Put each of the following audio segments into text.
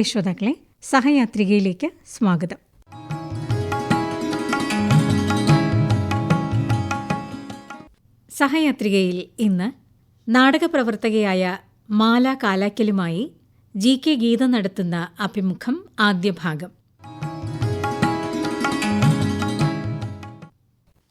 പ്രിയ ശ്രോതാക്കളെ സഹയാത്രികയിലേക്ക് സ്വാഗതം. സഹയാത്രികയിൽ ഇന്ന് നാടകപ്രവർത്തകയായ മാല കാലാക്കലുമായി ജി കെ ഗീത നടത്തുന്ന അഭിമുഖം ആദ്യ ഭാഗം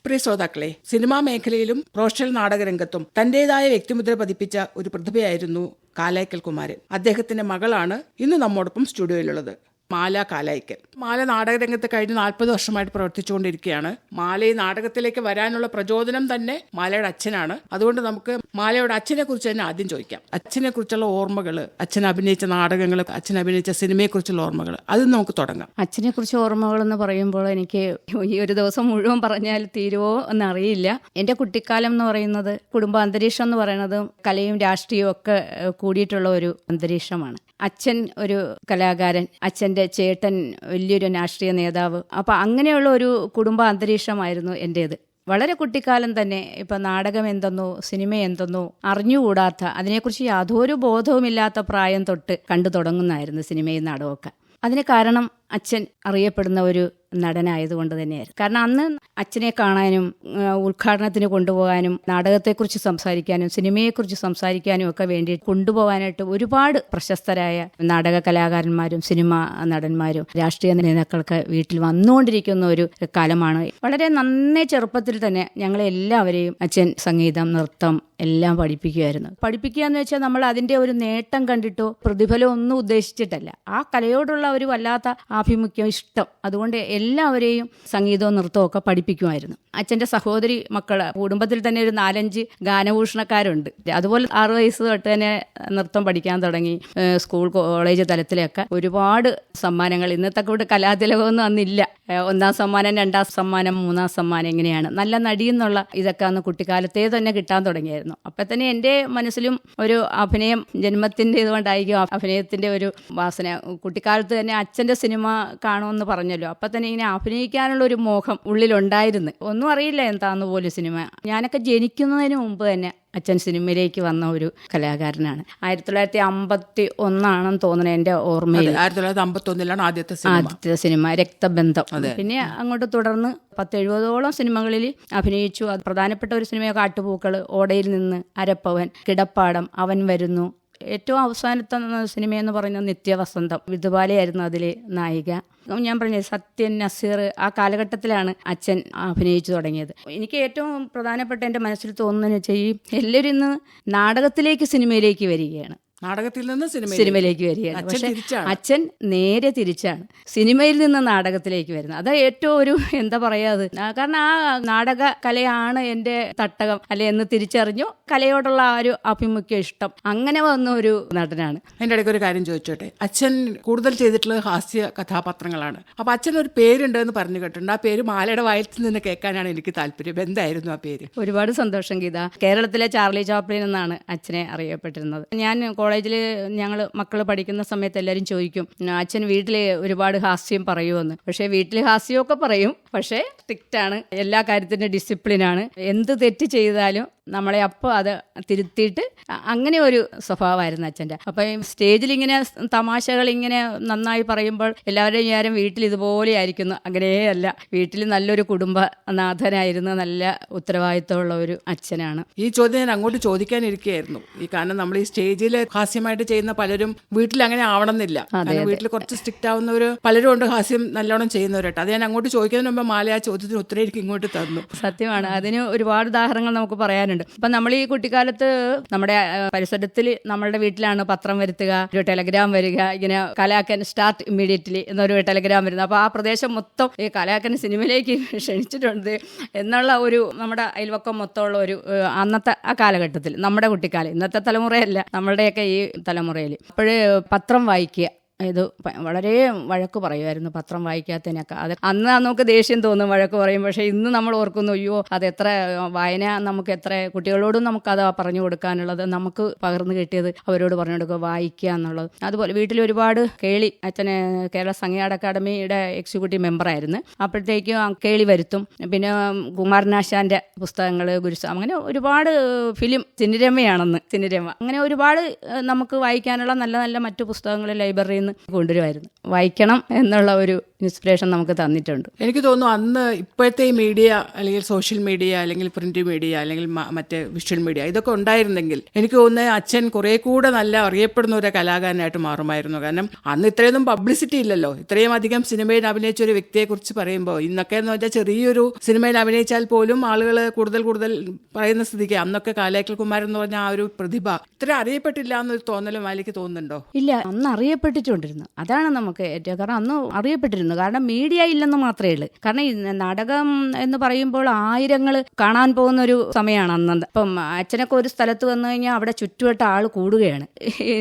പ്രിയ ശ്രോതാക്കളെ സിനിമാ മേഖലയിലും പ്രൊഫഷണൽ നാടകരംഗത്തും തന്റേതായ വ്യക്തിമുദ്ര പതിപ്പിച്ച ഒരു പ്രതിഭയായിരുന്നു കാലയ്ക്കൽ കുമാരൻ. അദ്ദേഹത്തിന്റെ മകളാണ് ഇന്ന് നമ്മോടൊപ്പം സ്റ്റുഡിയോയിലുള്ളത്. മാല കാലായ്ക്കൽ. മാല നാടകരംഗത്ത് കഴിഞ്ഞ നാൽപ്പത് വർഷമായിട്ട് പ്രവർത്തിച്ചുകൊണ്ടിരിക്കുകയാണ്. മാല ഈ നാടകത്തിലേക്ക് വരാനുള്ള പ്രചോദനം തന്നെ മാലയുടെ അച്ഛനാണ്. അതുകൊണ്ട് നമുക്ക് മാലയുടെ അച്ഛനെ കുറിച്ച് തന്നെ ആദ്യം ചോദിക്കാം. അച്ഛനെ കുറിച്ചുള്ള ഓർമ്മകൾ അച്ഛൻ അഭിനയിച്ച നാടകങ്ങൾ അച്ഛൻ അഭിനയിച്ച സിനിമയെക്കുറിച്ചുള്ള ഓർമ്മകൾ അത് നമുക്ക് തുടങ്ങാം. അച്ഛനെ കുറിച്ച് ഓർമ്മകൾ എന്ന് പറയുമ്പോൾ എനിക്ക് ഈ ഒരു ദിവസം മുഴുവൻ പറഞ്ഞാൽ തീരുവോ എന്നറിയില്ല. എന്റെ കുട്ടിക്കാലം എന്ന് പറയുന്നത് കുടുംബ അന്തരീക്ഷം എന്ന് പറയുന്നത് കലയും രാഷ്ട്രീയവും ഒക്കെ കൂടിയിട്ടുള്ള ഒരു അന്തരീക്ഷമാണ്. അച്ഛൻ ഒരു കലാകാരൻ അച്ഛന്റെ ചേട്ടൻ വലിയൊരു രാഷ്ട്രീയ നേതാവ്. അപ്പം അങ്ങനെയുള്ള ഒരു കുടുംബ അന്തരീക്ഷമായിരുന്നു എന്റേത് വളരെ കുട്ടിക്കാലം തന്നെ ഇപ്പൊ നാടകം എന്തെന്നോ സിനിമ എന്തെന്നോ അറിഞ്ഞുകൂടാത്ത അതിനെക്കുറിച്ച് യാതൊരു ബോധവുമില്ലാത്ത പ്രായം തൊട്ട് കണ്ടു തുടങ്ങുന്നതായിരുന്നു സിനിമയും നാടകമൊക്കെ അതിന് കാരണം അച്ഛൻ അറിയപ്പെടുന്ന ഒരു നടനായതുകൊണ്ട് തന്നെയായിരുന്നു. കാരണം അന്ന് അച്ഛനെ കാണാനും ആ, ഉദ്ഘാടനത്തിന് കൊണ്ടുപോകാനും നാടകത്തെക്കുറിച്ച് സംസാരിക്കാനും സിനിമയെക്കുറിച്ച് സംസാരിക്കാനും ഒക്കെ വേണ്ടി കൊണ്ടുപോകാനായിട്ട് ഒരുപാട് പ്രശസ്തരായ നാടക കലാകാരന്മാരും സിനിമ നടന്മാരും രാഷ്ട്രീയ നേതാക്കളൊക്കെ വീട്ടിൽ വന്നുകൊണ്ടിരിക്കുന്ന ഒരു കാലമാണ്. വളരെ നന്നേ ചെറുപ്പത്തിൽ തന്നെ ഞങ്ങളെ എല്ലാവരെയും അച്ഛൻ സംഗീതം നൃത്തം എല്ലാം പഠിപ്പിക്കുമായിരുന്നു പഠിപ്പിക്കുക എന്ന് വെച്ചാൽ നമ്മൾ അതിന്റെ ഒരു നേട്ടം കണ്ടിട്ടോ പ്രതിഫലം ഒന്നും ഉദ്ദേശിച്ചിട്ടല്ല. ആ കലയോടുള്ള ഒരു വല്ലാത്ത ആഭിമുഖ്യം ഇഷ്ടം. അതുകൊണ്ട് എല്ലാവരെയും സംഗീതവും നൃത്തവും ഒക്കെ പഠിപ്പിക്കുമായിരുന്നു. അച്ഛന്റെ സഹോദരി മക്കൾ കുടുംബത്തിൽ തന്നെ ഒരു നാലഞ്ച് ഗാനഭൂഷണക്കാരുണ്ട്. അതുപോലെ ആറു വയസ്സ് തൊട്ട് തന്നെ നൃത്തം പഠിക്കാൻ തുടങ്ങി. സ്കൂൾ കോളേജ് തലത്തിലൊക്കെ ഒരുപാട് സമ്മാനങ്ങൾ. ഇന്നത്തെ കൂടെ കലാതിലകമൊന്നും അന്നില്ല. ഒന്നാം സമ്മാനം രണ്ടാം സമ്മാനം മൂന്നാം സമ്മാനം ഇങ്ങനെയാണ്. നല്ല നടിയെന്നുള്ള ഇതൊക്കെ അന്ന് കുട്ടിക്കാലത്തേ തന്നെ കിട്ടാൻ തുടങ്ങിയായിരുന്നു. അപ്പം തന്നെ എന്റെ മനസ്സിലും ഒരു അഭിനയം ജന്മത്തിന്റെ ഇതുകൊണ്ടായിരിക്കും അഭിനയത്തിന്റെ ഒരു വാസന. കുട്ടിക്കാലത്ത് തന്നെ അച്ഛന്റെ സിനിമ കാണുമെന്ന് പറഞ്ഞല്ലോ. അപ്പം തന്നെ ഇങ്ങനെ അഭിനയിക്കാനുള്ള ഒരു മോഹം ഉള്ളിലുണ്ടായിരുന്നു. ഒന്നും അറിയില്ല എന്താന്ന് പോലും സിനിമ. ഞാനൊക്കെ ജനിക്കുന്നതിന് മുമ്പ് തന്നെ അച്ഛൻ സിനിമയിലേക്ക് വന്ന ഒരു കലാകാരനാണ്. ആയിരത്തി തൊള്ളായിരത്തി അമ്പത്തി ഒന്നാണെന്ന് തോന്നുന്നത് എന്റെ ഓർമ്മയിൽ. ആയിരത്തി തൊള്ളായിരത്തി അമ്പത്തി ഒന്നിലാണ് ആദ്യത്തെ സിനിമ. ആദ്യത്തെ സിനിമ രക്തബന്ധം. പിന്നെ അങ്ങോട്ട് തുടർന്ന് പത്തെഴുപതോളം സിനിമകളിൽ അഭിനയിച്ചു. അത് പ്രധാനപ്പെട്ട ഒരു സിനിമയൊക്കെ കാട്ടുപൂക്കൾ ഓടയിൽ നിന്ന് അരപ്പവൻ കിടപ്പാടം അവൻ വരുന്നു ഏറ്റവും അവസാനത്തെ സിനിമയെന്ന് പറയുന്നത് നിത്യവസന്തം. വിധുബാലയായിരുന്നു അതിൽ നായിക. ഞാൻ പറഞ്ഞത് സത്യൻ നസീർ ആ കാലഘട്ടത്തിലാണ് അച്ഛൻ അഭിനയിച്ചു തുടങ്ങിയത്. എനിക്ക് ഏറ്റവും പ്രധാനപ്പെട്ട എന്റെ മനസ്സിൽ തോന്നുന്നതെന്ന് വെച്ചാൽ ഈ എല്ലാവരും ഇന്ന് നാടകത്തിലേക്ക് സിനിമയിലേക്ക് വരികയാണ്. നാടകത്തിൽ നിന്ന് സിനിമ സിനിമയിലേക്ക് വരികയാണ്. അച്ഛൻ അച്ഛൻ നേരെ തിരിച്ചാണ്. സിനിമയിൽ നിന്ന് നാടകത്തിലേക്ക് വരുന്നത്. അത് ഏറ്റവും ഒരു എന്താ പറയാ അത്? കാരണം ആ നാടക കലയാണ് എന്റെ തട്ടകം. അല്ലെ എന്ന് തിരിച്ചറിഞ്ഞു കലയോടുള്ള ആ ഒരു ആഭിമുഖ്യ ഇഷ്ടം. അങ്ങനെ വന്ന ഒരു നടനാണ്. എന്റെ ഇടയ്ക്ക് ഒരു കാര്യം ചോദിച്ചോട്ടെ? അച്ഛൻ കൂടുതൽ ചെയ്തിട്ടുള്ളത് ഹാസ്യ കഥാപാത്രങ്ങളാണ്. അപ്പൊ അച്ഛൻ ഒരു പേരുണ്ട് എന്ന് പറഞ്ഞു കേട്ടിട്ടുണ്ട്. ആ പേര് മാലയുടെ വായത്തിൽ നിന്ന് കേൾക്കാനാണ് എനിക്ക് താല്പര്യം. എന്തായിരുന്നു ആ പേര്? ഒരുപാട് സന്തോഷം ഗീത. കേരളത്തിലെ ചാർലി ചാപ്ലിൻ എന്നാണ് അച്ഛനെ അറിയപ്പെട്ടിരുന്നത്. ഞാൻ കോളേജിൽ ഞങ്ങൾ മക്കൾ പഠിക്കുന്ന സമയത്ത് എല്ലാവരും ചോദിക്കും അച്ഛൻ വീട്ടിൽ ഒരുപാട് ഹാസ്യം പറയുമെന്ന് പക്ഷേ വീട്ടിൽ ഹാസ്യമൊക്കെ പറയും. പക്ഷേ സ്ട്രിക്റ്റ് ആണ് എല്ലാ കാര്യത്തിന്റെ ഡിസിപ്ലിനാണ്. എന്ത് തെറ്റ് ചെയ്താലും നമ്മളെ അപ്പോൾ അത് തിരുത്തിയിട്ട് അങ്ങനെ ഒരു സ്വഭാവമായിരുന്നു അച്ഛന്റെ. അപ്പം സ്റ്റേജിൽ ഇങ്ങനെ തമാശകൾ ഇങ്ങനെ നന്നായി പറയുമ്പോൾ എല്ലാവരുടെയും ഞാനും വീട്ടിൽ ഇതുപോലെ ആയിരിക്കുന്നു. അങ്ങനെയല്ല. വീട്ടിൽ നല്ലൊരു കുടുംബനാഥനായിരുന്നു. നല്ല ഉത്തരവാദിത്തമുള്ള ഒരു അച്ഛനാണ്. ഈ ചോദ്യം ഞാൻ അങ്ങോട്ട് ചോദിക്കാനിരിക്കുകയായിരുന്നു. ഈ കാരണം നമ്മൾ ഈ സ്റ്റേജിൽ ഹാസ്യമായിട്ട് ചെയ്യുന്ന പലരും വീട്ടിൽ അങ്ങനെ ആവണമെന്നില്ല. വീട്ടിൽ കുറച്ച് സ്ട്രിക്റ്റ് ആവുന്നവർ പലരും ഉണ്ട് ഹാസ്യം നല്ലോണം ചെയ്യുന്നവരായിട്ട്. അത് ഞാൻ അങ്ങോട്ട് ചോദിക്കുന്നതിന് മുമ്പ് മാല ആ ചോദ്യത്തിന് ഉത്തരം ഇങ്ങോട്ട് തന്നു. സത്യമാണ്. അതിന് ഒരുപാട് ഉദാഹരണങ്ങൾ നമുക്ക് പറയാനുണ്ട്. അപ്പം നമ്മൾ ഈ കുട്ടിക്കാലത്ത് നമ്മുടെ പരിസരത്തിൽ നമ്മളുടെ വീട്ടിലാണ് പത്രം വരുത്തുക ഒരു ടെലഗ്രാം വരിക ഇങ്ങനെ കലാക്കൻ സ്റ്റാർട്ട് ഇമ്മീഡിയറ്റ്ലി എന്നൊരു ടെലഗ്രാം വരുന്നത്. അപ്പോൾ ആ പ്രദേശം മൊത്തം ഈ കലാക്കൻ സിനിമയിലേക്ക് ക്ഷണിച്ചിട്ടുണ്ട് എന്നുള്ള ഒരു നമ്മുടെ അയൽവക്കം മൊത്തമുള്ള ഒരു അന്നത്തെ ആ കാലഘട്ടത്തിൽ നമ്മുടെ കുട്ടിക്കാലം. ഇന്നത്തെ തലമുറയല്ല നമ്മളുടെയൊക്കെ ഈ തലമുറയിൽ അപ്പോഴേ പത്രം വായിക്കുക ഇത് വളരെ വഴക്ക് പറയുമായിരുന്നു. പത്രം വായിക്കാത്തതിനൊക്കെ. അത് അന്ന് നമുക്ക് ദേഷ്യം തോന്നും വഴക്ക് പറയും. പക്ഷേ ഇന്ന് നമ്മൾ ഓർക്കുന്നു അയ്യോ അത് എത്ര വായന നമുക്ക് എത്ര കുട്ടികളോടും നമുക്കത് പറഞ്ഞു കൊടുക്കാനുള്ളത്. നമുക്ക് പകർന്നു കിട്ടിയത് അവരോട് പറഞ്ഞു കൊടുക്കുക വായിക്കുക എന്നുള്ളത്. അതുപോലെ വീട്ടിൽ ഒരുപാട് കേളി അച്ഛനെ കേരള സംഗീത അക്കാദമിയുടെ എക്സിക്യൂട്ടീവ് മെമ്പറായിരുന്നു. അപ്പോഴത്തേക്കും കേളി വരുത്തും. പിന്നെ കുമാരനാശാന്റെ പുസ്തകങ്ങൾ ഗുരുസ അങ്ങനെ ഒരുപാട് ഫിലിം. സിനിരമയാണെന്ന് സിനിരമ. അങ്ങനെ ഒരുപാട് നമുക്ക് വായിക്കാനുള്ള നല്ല നല്ല മറ്റു പുസ്തകങ്ങൾ ലൈബ്രറിയിൽ കൊണ്ടുവരുമായിരുന്നു. വായിക്കണം എന്നുള്ള ഒരു ഇൻസ്പിറേഷൻ നമുക്ക് തന്നിട്ടുണ്ട്. എനിക്ക് തോന്നുന്നു അന്ന് ഇപ്പോഴത്തെ ഈ മീഡിയ അല്ലെങ്കിൽ സോഷ്യൽ മീഡിയ അല്ലെങ്കിൽ പ്രിന്റ് മീഡിയ അല്ലെങ്കിൽ മറ്റേ വിഷ്വൽ മീഡിയ ഇതൊക്കെ ഉണ്ടായിരുന്നെങ്കിൽ എനിക്ക് തോന്നുന്നത് അച്ഛൻ കുറെ കൂടെ നല്ല അറിയപ്പെടുന്ന ഒരു കലാകാരനായിട്ട് മാറുമായിരുന്നു. കാരണം അന്ന് ഇത്രയൊന്നും പബ്ലിസിറ്റി ഇല്ലല്ലോ. ഇത്രയും അധികം സിനിമയിൽ അഭിനയിച്ച ഒരു വ്യക്തിയെ കുറിച്ച് പറയുമ്പോൾ ഇന്നൊക്കെ എന്ന് വെച്ചാൽ ചെറിയൊരു സിനിമയിൽ അഭിനയിച്ചാൽ പോലും ആളുകൾ കൂടുതൽ കൂടുതൽ പറയുന്ന സ്ഥിതിക്ക് അന്നൊക്കെ കാലേക്കൽ കുമാരൻ എന്ന് പറഞ്ഞ ആ ഒരു പ്രതിഭ ഇത്ര അറിയപ്പെട്ടില്ല എന്നൊരു തോന്നലും മാലിക്ക് തോന്നുന്നുണ്ടോ? ഇല്ല അന്ന് അറിയപ്പെട്ടിട്ടുണ്ടിരുന്നു അതാണ് നമുക്ക് ഏറ്റവും കാരണം അന്ന് അറിയപ്പെട്ടിരുന്നു. കാരണം മീഡിയ ഇല്ലെന്ന് മാത്രമേ ഉള്ളൂ. കാരണം നാടകം എന്ന് പറയുമ്പോൾ ആയിരങ്ങൾ കാണാൻ പോകുന്ന ഒരു സമയമാണ് അന്ന് അപ്പം അച്ഛനൊക്കെ ഒരു സ്ഥലത്ത് വന്നു കഴിഞ്ഞാൽ അവിടെ ചുറ്റുവട്ട ആൾ കൂടുകയാണ്.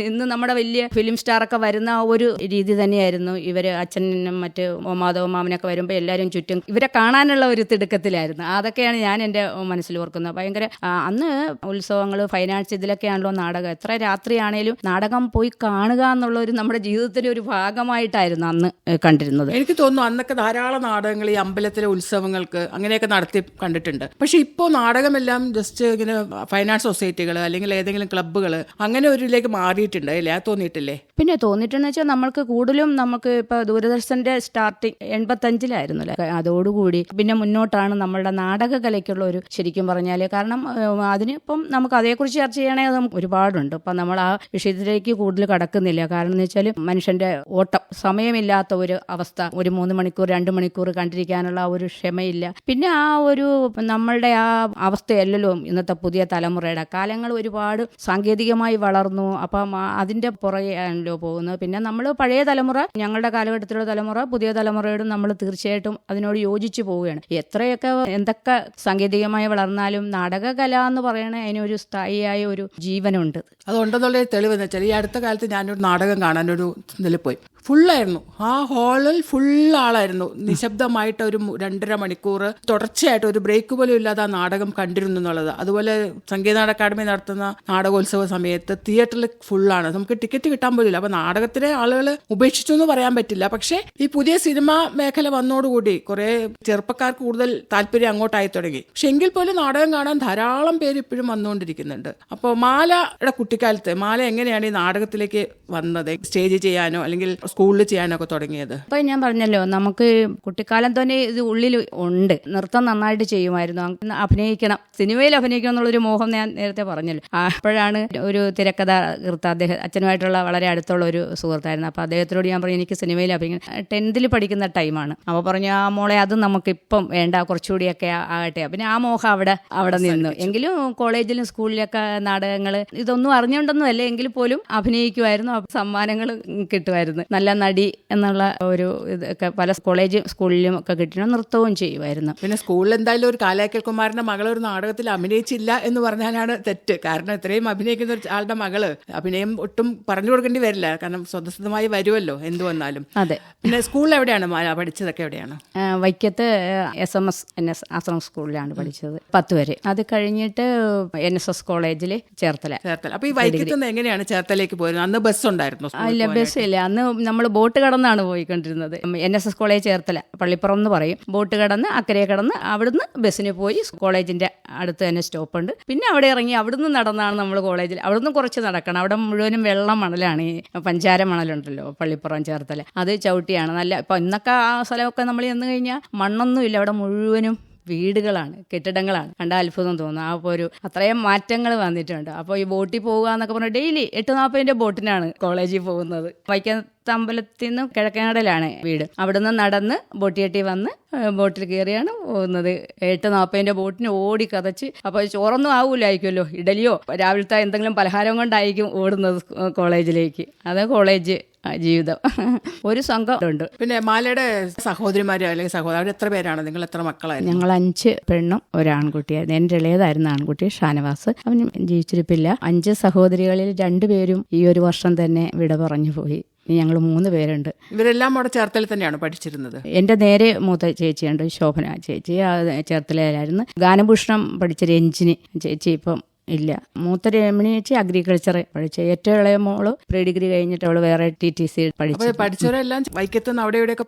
ഇന്ന് നമ്മുടെ വലിയ ഫിലിം സ്റ്റാറൊക്കെ വരുന്ന ഒരു രീതി തന്നെയായിരുന്നു. ഇവർ അച്ഛനും മറ്റ് മാധവ മാമനൊക്കെ വരുമ്പോൾ എല്ലാവരും ചുറ്റും ഇവരെ കാണാനുള്ള ഒരു തിടുക്കത്തിലായിരുന്നു. അതൊക്കെയാണ് ഞാൻ എന്റെ മനസ്സിൽ ഓർക്കുന്നത്. ഭയങ്കര അന്ന് ഉത്സവങ്ങൾ ആർട്സ് ഇതിലൊക്കെയാണല്ലോ നാടകം. എത്ര രാത്രിയാണേലും നാടകം പോയി കാണുക എന്നുള്ള ഒരു നമ്മുടെ ജീവിതത്തിലെ ഒരു ഭാഗമായിട്ടായിരുന്നു അന്ന് കണ്ടിരുന്നത്. എനിക്ക് തോന്നുന്നു അന്നൊക്കെ ധാരാളം നാടകങ്ങൾ ഈ അമ്പലത്തിലെ ഉത്സവങ്ങൾക്ക് അങ്ങനെയൊക്കെ നടത്തി കണ്ടിട്ടുണ്ട്. പക്ഷെ ഇപ്പോൾ നാടകമെല്ലാം ജസ്റ്റ് ഇങ്ങനെ ഫൈനാൻസ് സൊസൈറ്റികൾ അല്ലെങ്കിൽ ഏതെങ്കിലും ക്ലബ്ബുകൾ അങ്ങനെ ഒരിലേക്ക് മാറിയിട്ടുണ്ട് അല്ലേ? തോന്നിയിട്ടില്ലേ? പിന്നെ തോന്നിയിട്ടെന്ന് വെച്ചാൽ നമ്മൾക്ക് കൂടുതലും നമുക്ക് ഇപ്പോൾ ദൂരദർശന്റെ സ്റ്റാർട്ടിങ് എൺപത്തഞ്ചിലായിരുന്നു അതോടുകൂടി പിന്നെ മുന്നോട്ടാണ് നമ്മളുടെ നാടകകലയ്ക്കുള്ള ഒരു ശരിക്കും പറഞ്ഞാൽ കാരണം അതിനിപ്പം നമുക്ക് അതേക്കുറിച്ച് ചർച്ച ചെയ്യണമെങ്കിൽ നമുക്ക് ഒരുപാടുണ്ട്. അപ്പം നമ്മൾ ആ വിഷയത്തിലേക്ക് കൂടുതൽ കടക്കുന്നില്ല. കാരണം എന്ന് വെച്ചാൽ മനുഷ്യന്റെ ഓട്ടം സമയമില്ലാത്ത ഒരു അവസ്ഥ ഒരു മൂന്ന് മണിക്കൂർ രണ്ട് മണിക്കൂർ കണ്ടിരിക്കാനുള്ള ഒരു ക്ഷമയില്ല. പിന്നെ ആ ഒരു നമ്മളുടെ ആ അവസ്ഥയല്ലല്ലോ ഇന്നത്തെ പുതിയ തലമുറയുടെ. കാലങ്ങൾ ഒരുപാട് സാങ്കേതികമായി വളർന്നു അപ്പം അതിന്റെ അതിന്റെ പുറകെ ആണല്ലോ പോകുന്നത്. പിന്നെ നമ്മൾ പഴയ തലമുറ ഞങ്ങളുടെ കാലഘട്ടത്തിലുള്ള തലമുറ പുതിയ തലമുറയോടും നമ്മൾ തീർച്ചയായിട്ടും അതിനോട് യോജിച്ചു പോവുകയാണ്. എത്രയൊക്കെ എന്തൊക്കെ സാങ്കേതികമായി വളർന്നാലും നാടകകല എന്ന് പറയണ അതിനൊരു സ്ഥായിയായ ഒരു ജീവനുണ്ട്. അതുണ്ടെന്നുള്ള തെളിവ് എന്ന് വെച്ചാൽ ഈ അടുത്ത കാലത്ത് ഞാനൊരു നാടകം കാണാനൊരു ഇതിൽ പോയി. ഫുള്ളായിരുന്നു. ആ ഹാളിൽ ഫുൾ ആളായിരുന്നു നിശബ്ദമായിട്ട് ഒരു രണ്ടര മണിക്കൂർ തുടർച്ചയായിട്ട് ഒരു ബ്രേക്ക് പോലും ഇല്ലാതെ ആ നാടകം കണ്ടിരുന്നു എന്നുള്ളത്. അതുപോലെ സംഗീത നാടക അക്കാദമി നടത്തുന്ന നാടകോത്സവ സമയത്ത് തിയേറ്ററിൽ ഫുള്ളാണ് നമുക്ക് ടിക്കറ്റ് കിട്ടാൻ പോലില്ല അപ്പൊ നാടകത്തിലെ ആളുകൾ ഉപേക്ഷിച്ചു എന്ന് പറയാൻ പറ്റില്ല. പക്ഷേ ഈ പുതിയ സിനിമ മേഖല വന്നോടുകൂടി കുറെ ചെറുപ്പക്കാർക്ക് കൂടുതൽ താല്പര്യം അങ്ങോട്ടായി തുടങ്ങി. പക്ഷെ എങ്കിൽ പോലും നാടകം കാണാൻ ധാരാളം പേര് ഇപ്പോഴും വന്നുകൊണ്ടിരിക്കുന്നുണ്ട്. അപ്പോൾ മാലയുടെ കുട്ടിക്കാലത്ത് മാല എങ്ങനെയാണ് ഈ നാടകത്തിലേക്ക് വന്നത്? സ്റ്റേജ് ചെയ്യാനോ അല്ലെങ്കിൽ സ്കൂളിൽ ചെയ്യാനോ ഒക്കെ തുടങ്ങിയത്? ഞാൻ പറഞ്ഞല്ലോ നമുക്ക് കുട്ടിക്കാലം തന്നെ ഇത് ഉള്ളിൽ ഉണ്ട്. നൃത്തം നന്നായിട്ട് ചെയ്യുമായിരുന്നു. അഭിനയിക്കണം. സിനിമയിൽ അഭിനയിക്കണം എന്നുള്ളൊരു മോഹം ഞാൻ നേരത്തെ പറഞ്ഞല്ലോ. അപ്പോഴാണ് ഒരു തിരക്കഥ കൃത്ത് അദ്ദേഹം അച്ഛനുമായിട്ടുള്ള വളരെ അടുത്തുള്ള ഒരു സുഹൃത്തായിരുന്നു. അപ്പോൾ അദ്ദേഹത്തിനോട് ഞാൻ പറഞ്ഞു എനിക്ക് സിനിമയിൽ അഭിനയിക്കണം ടെൻത്തിൽ പഠിക്കുന്ന ടൈമാണ്. അപ്പോൾ പറഞ്ഞു ആ മോളെ അത് നമുക്കിപ്പം വേണ്ട കുറച്ചുകൂടിയൊക്കെ ആകട്ടെ. പിന്നെ ആ മോഹം അവിടെ അവിടെ നിന്നു. എങ്കിലും കോളേജിലും സ്കൂളിലൊക്കെ നാടകങ്ങൾ ഇതൊന്നും അറിഞ്ഞുകൊണ്ടൊന്നും അല്ലെങ്കിൽ പോലും അഭിനയിക്കുമായിരുന്നു. സമ്മാനങ്ങൾ കിട്ടുമായിരുന്നു. നല്ല നടി എന്നുള്ള ഒരു ഇതൊക്കെ പല കോളേജ് സ്കൂളിലും ഒക്കെ കിട്ടിയ നൃത്തവും ചെയ്യുമായിരുന്നു. പിന്നെ സ്കൂളിൽ എന്തായാലും ഒരു കാലാക്കൽ കുമാരന്റെ മകൾ ഒരു നാടകത്തിൽ അഭിനയിച്ചില്ല എന്ന് പറഞ്ഞാലാണ് തെറ്റ്. കാരണം ഇത്രയും അഭിനയിക്കുന്ന ഒരു ആളുടെ മകൾ അഭിനയം ഒട്ടും പറഞ്ഞു കൊടുക്കേണ്ടി വരില്ല. കാരണം സ്വതസിദ്ധമായി വരുമല്ലോ എന്തു വന്നാലും. അതെ. പിന്നെ സ്കൂളിൽ എവിടെയാണ് പഠിച്ചതൊക്കെ എവിടെയാണ്? വൈക്കത്ത് S M S N S Ashrama സ്കൂളിലാണ് പഠിച്ചത്. പത്ത് വരെ. അത് കഴിഞ്ഞിട്ട് എൻ എസ് എസ് കോളേജിൽ ചേർത്തല. ചേർത്തല. അപ്പൊ ഈ വൈക്കത്ത് എങ്ങനെയാണ് ചേർത്തലേക്ക് പോയത്? അന്ന് ബസ് ഉണ്ടായിരുന്നു ഇല്ല ബസ്സില്ല. അന്ന് നമ്മൾ ബോട്ട് കടന്നാണ് പോയിക്കൊണ്ടിരുന്നത്. N S S college Cherthala. Pallippuram എന്ന് പറയും. ബോട്ട് കടന്ന് അക്കരെ കടന്ന് അവിടുന്ന് ബസ്സിന് പോയി കോളേജിന്റെ അടുത്ത് തന്നെ സ്റ്റോപ്പ് ഉണ്ട് പിന്നെ അവിടെ ഇറങ്ങി അവിടുന്ന് നടന്നാണ് നമ്മൾ കോളേജിൽ അവിടുന്ന് കുറച്ച് നടക്കണം. അവിടെ മുഴുവനും വെള്ളം മണലാണ്. ഈ പഞ്ചാര മണലുണ്ടല്ലോ പള്ളിപ്പുറം ചേർത്തല. അത് ചവിട്ടിയാണ്. നല്ല ഇപ്പൊ ഇന്നൊക്കെ ആ സ്ഥലമൊക്കെ നമ്മൾ ചെന്ന് കഴിഞ്ഞാൽ മണ്ണൊന്നും ഇല്ല. അവിടെ മുഴുവനും വീടുകളാണ്. കെട്ടിടങ്ങളാണ്. കണ്ട അത്ഭുതം തോന്നുന്നു ആ ഒരു അത്രയും മാറ്റങ്ങൾ വന്നിട്ടുണ്ട്. അപ്പോൾ ഈ ബോട്ടിൽ പോകുക എന്നൊക്കെ പറഞ്ഞാൽ ഡെയിലി എട്ട് നാൽപ്പതിന്റെ ബോട്ടിനാണ് കോളേജിൽ പോകുന്നത്. വൈക്കത്ത് അമ്പലത്തിൽ നിന്ന് കിഴക്കനാടലാണ് വീട്. അവിടുന്ന് നടന്ന് ബോട്ടിയെട്ടി വന്ന് ബോട്ടിൽ കയറിയാണ് പോകുന്നത്. എട്ട് നാൽപ്പതിന്റെ ബോട്ടിന് ഓടി കതച്ച് അപ്പോൾ ചോറൊന്നും ആവൂലായിരിക്കുമല്ലോ. ഇഡലിയോ രാവിലത്തെ എന്തെങ്കിലും പലഹാരം കൊണ്ടായിരിക്കും ഓടുന്നത് കോളേജിലേക്ക്. അത് കോളേജ് ജീവിതം. ഒരു സംഘം ഉണ്ട്. പിന്നെ മാലയുടെ സഹോദരിമാര് അല്ലെങ്കിൽ സഹോദരൻ അവർ എത്ര പേരാണ്? നിങ്ങൾ എത്ര മക്കളായിരുന്നു? ഞങ്ങൾ അഞ്ച് പെണ്ണും ഒരു ആൺകുട്ടിയായിരുന്നു എന്റെ ഇളയതായിരുന്നു ആൺകുട്ടി ഷാനവാസ്. അവൻ ജീവിച്ചിരിപ്പില്ല. അഞ്ച് സഹോദരികളിൽ രണ്ടുപേരും ഈ ഒരു വർഷം തന്നെ വിട പറഞ്ഞു പോയി. ഞങ്ങൾ മൂന്ന് പേരുണ്ട്. ഇവരെല്ലാം അവിടെ ചേർത്തല തന്നെയാണ് പഠിച്ചിരുന്നത്? എന്റെ നേരെ മൂത്ത ചേച്ചിയുണ്ട് ശോഭന ചേച്ചി ചേർത്തലയിലായിരുന്നു. ഗാനഭൂഷണം പഠിച്ച രഞ്ജിനി ചേച്ചി ഇപ്പം ഇല്ല. മൂത്ത രമണി ചേച്ചി അഗ്രികൾച്ചർ പഠിച്ചു. ഏറ്റവും ഇളയ മോൾ പ്രീ ഡിഗ്രി കഴിഞ്ഞിട്ട് അവൾ വേറെ ടി ടി സി പഠിച്ചു. പഠിച്ചവരെല്ലാം വൈക്കത്തുനിന്ന് അവിടെ ഇവിടെയൊക്കെ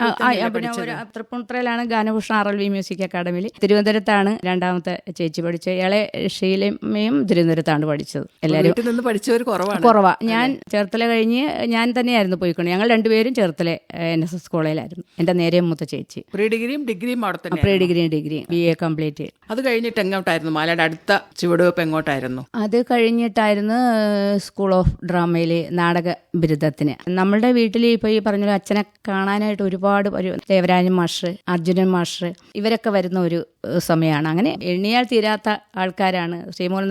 Ganabhushan R L V music അക്കാദമിയിൽ തിരുവനന്തപുരത്താണ് രണ്ടാമത്തെ ചേച്ചി പഠിച്ചത്. ഇളെ ഷീലമ്മയും തിരുവനന്തപുരത്താണ് പഠിച്ചത്. എല്ലാവരും നിന്ന് പഠിച്ചവർ കുറവാണ്. കുറവാ. ഞാൻ ചേർത്തല കഴിഞ്ഞ് ഞാൻ തന്നെയായിരുന്നു പോയിക്കൊണ്ട് ഞങ്ങൾ രണ്ടുപേരും ചേർത്തല എൻ എസ് എസ് കോളേജിലായിരുന്നു. എന്റെ നേരെ മൂത്ത ചേച്ചി. പ്രീ ഡിഗ്രിയും ഡിഗ്രിയും അവിടെ തന്നെ പ്രീ ഡിഗ്രിയും ഡിഗ്രിയും ബി എ കംപ്ലീറ്റ് അത് കഴിഞ്ഞിട്ട് എങ്ങോട്ടായിരുന്നു? മാലയുടെ അടുത്ത ചുവടുവെപ്പ് എങ്ങോട്ടായിരുന്നു? അത് കഴിഞ്ഞിട്ടായിരുന്നു സ്കൂൾ ഓഫ് ഡ്രാമയിൽ നാടക ബിരുദത്തിന്. നമ്മളുടെ വീട്ടിൽ ഇപ്പോൾ ഈ പറഞ്ഞ അച്ഛനെ കാണാനായിട്ട് ഒരുപാട് ഒരു ദേവരാജൻ മാഷ് അർജുനൻ മാഷ് ഇവരൊക്കെ വരുന്ന ഒരു സമയമാണ് അങ്ങനെ എണ്ണിയാൽ തീരാത്ത ആൾക്കാരാണ്. ശ്രീമോഹൻ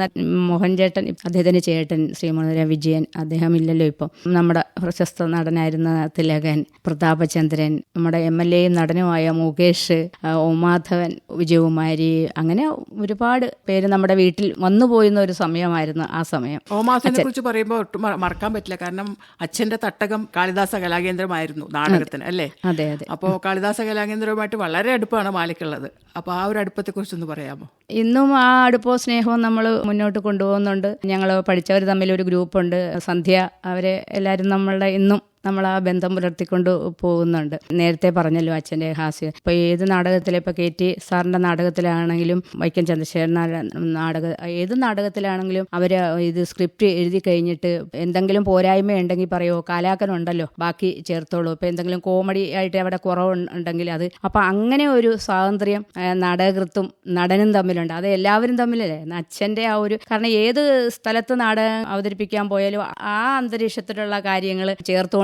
മോഹൻചേട്ടൻ അദ്ദേഹത്തിന്റെ അദ്ദേഹത്തിന്റെ ചേട്ടൻ ശ്രീമോഹൻ വിജയൻ അദ്ദേഹം ഇല്ലല്ലോ ഇപ്പം. നമ്മുടെ പ്രശസ്ത നടനായിരുന്ന തിലകൻ പ്രതാപചന്ദ്രൻ നമ്മുടെ എം എൽ എയും നടനുമായ മുകേഷ് ഉമാധവൻ വിജയകുമാരി അങ്ങനെ ഒരുപാട് പേര് നമ്മുടെ വീട്ടിൽ വന്നു പോയിരുന്ന ഒരു സമയമായിരുന്നു ആ സമയം. ഓമാധവനെ കുറിച്ച് പറയുമ്പോൾ ഒട്ടും മറക്കാൻ പറ്റില്ല. കാരണം അച്ഛന്റെ തട്ടകം കാളിദാസ കലാകേന്ദ്രമായിരുന്നു നാടകത്തിന് അല്ലേ? അതെ അതെ. അപ്പോൾ കാളിദാസ കലാകേന്ദ്രവുമായിട്ട് വളരെ അടുപ്പാണ് മാലിക്കുള്ളത്. അപ്പോൾ ആ ഒരു അടുപ്പത്തെ കുറിച്ചൊന്ന് പറയാമോ? ഇന്നും ആ അടുപ്പോ സ്നേഹവും നമ്മൾ മുന്നോട്ട് കൊണ്ടുപോകുന്നുണ്ട്. ഞങ്ങൾ പഠിച്ചവർ തമ്മിൽ ഒരു ഗ്രൂപ്പുണ്ട്. സന്ധ്യ അവരെ എല്ലാവരും നമ്മളുടെ ഇന്നും നമ്മൾ ആ ബന്ധം പുലർത്തിക്കൊണ്ട് പോകുന്നുണ്ട്. നേരത്തെ പറഞ്ഞല്ലോ അച്ഛന്റെ ഹാസ്യം. ഇപ്പോൾ ഏത് നാടകത്തിലെ ഇപ്പോൾ കെ ടി സാറിന്റെ നാടകത്തിലാണെങ്കിലും വൈക്കം ചന്ദ്രശേഖരൻ നാട- നാടക ഏത് നാടകത്തിലാണെങ്കിലും അവർ ഇത് സ്ക്രിപ്റ്റ് എഴുതി കഴിഞ്ഞിട്ട് എന്തെങ്കിലും പോരായ്മ ഉണ്ടെങ്കിൽ പറയുമോ കലാകനുണ്ടല്ലോ ബാക്കി ചേർത്തോളൂ. ഇപ്പോൾ എന്തെങ്കിലും കോമഡി ആയിട്ട് അവിടെ കുറവുണ്ടെങ്കിൽ അത്. അപ്പം അങ്ങനെ ഒരു സ്വാതന്ത്ര്യം നാടകകൃത്തും നടനും തമ്മിലുണ്ട്. അത് എല്ലാവരും തമ്മിലല്ലേ? അച്ഛന്റെ ആ ഒരു കാരണം ഏത് സ്ഥലത്ത് നാടകം അവതരിപ്പിക്കാൻ പോയാലും ആ അന്തരീക്ഷത്തിലുള്ള കാര്യങ്ങൾ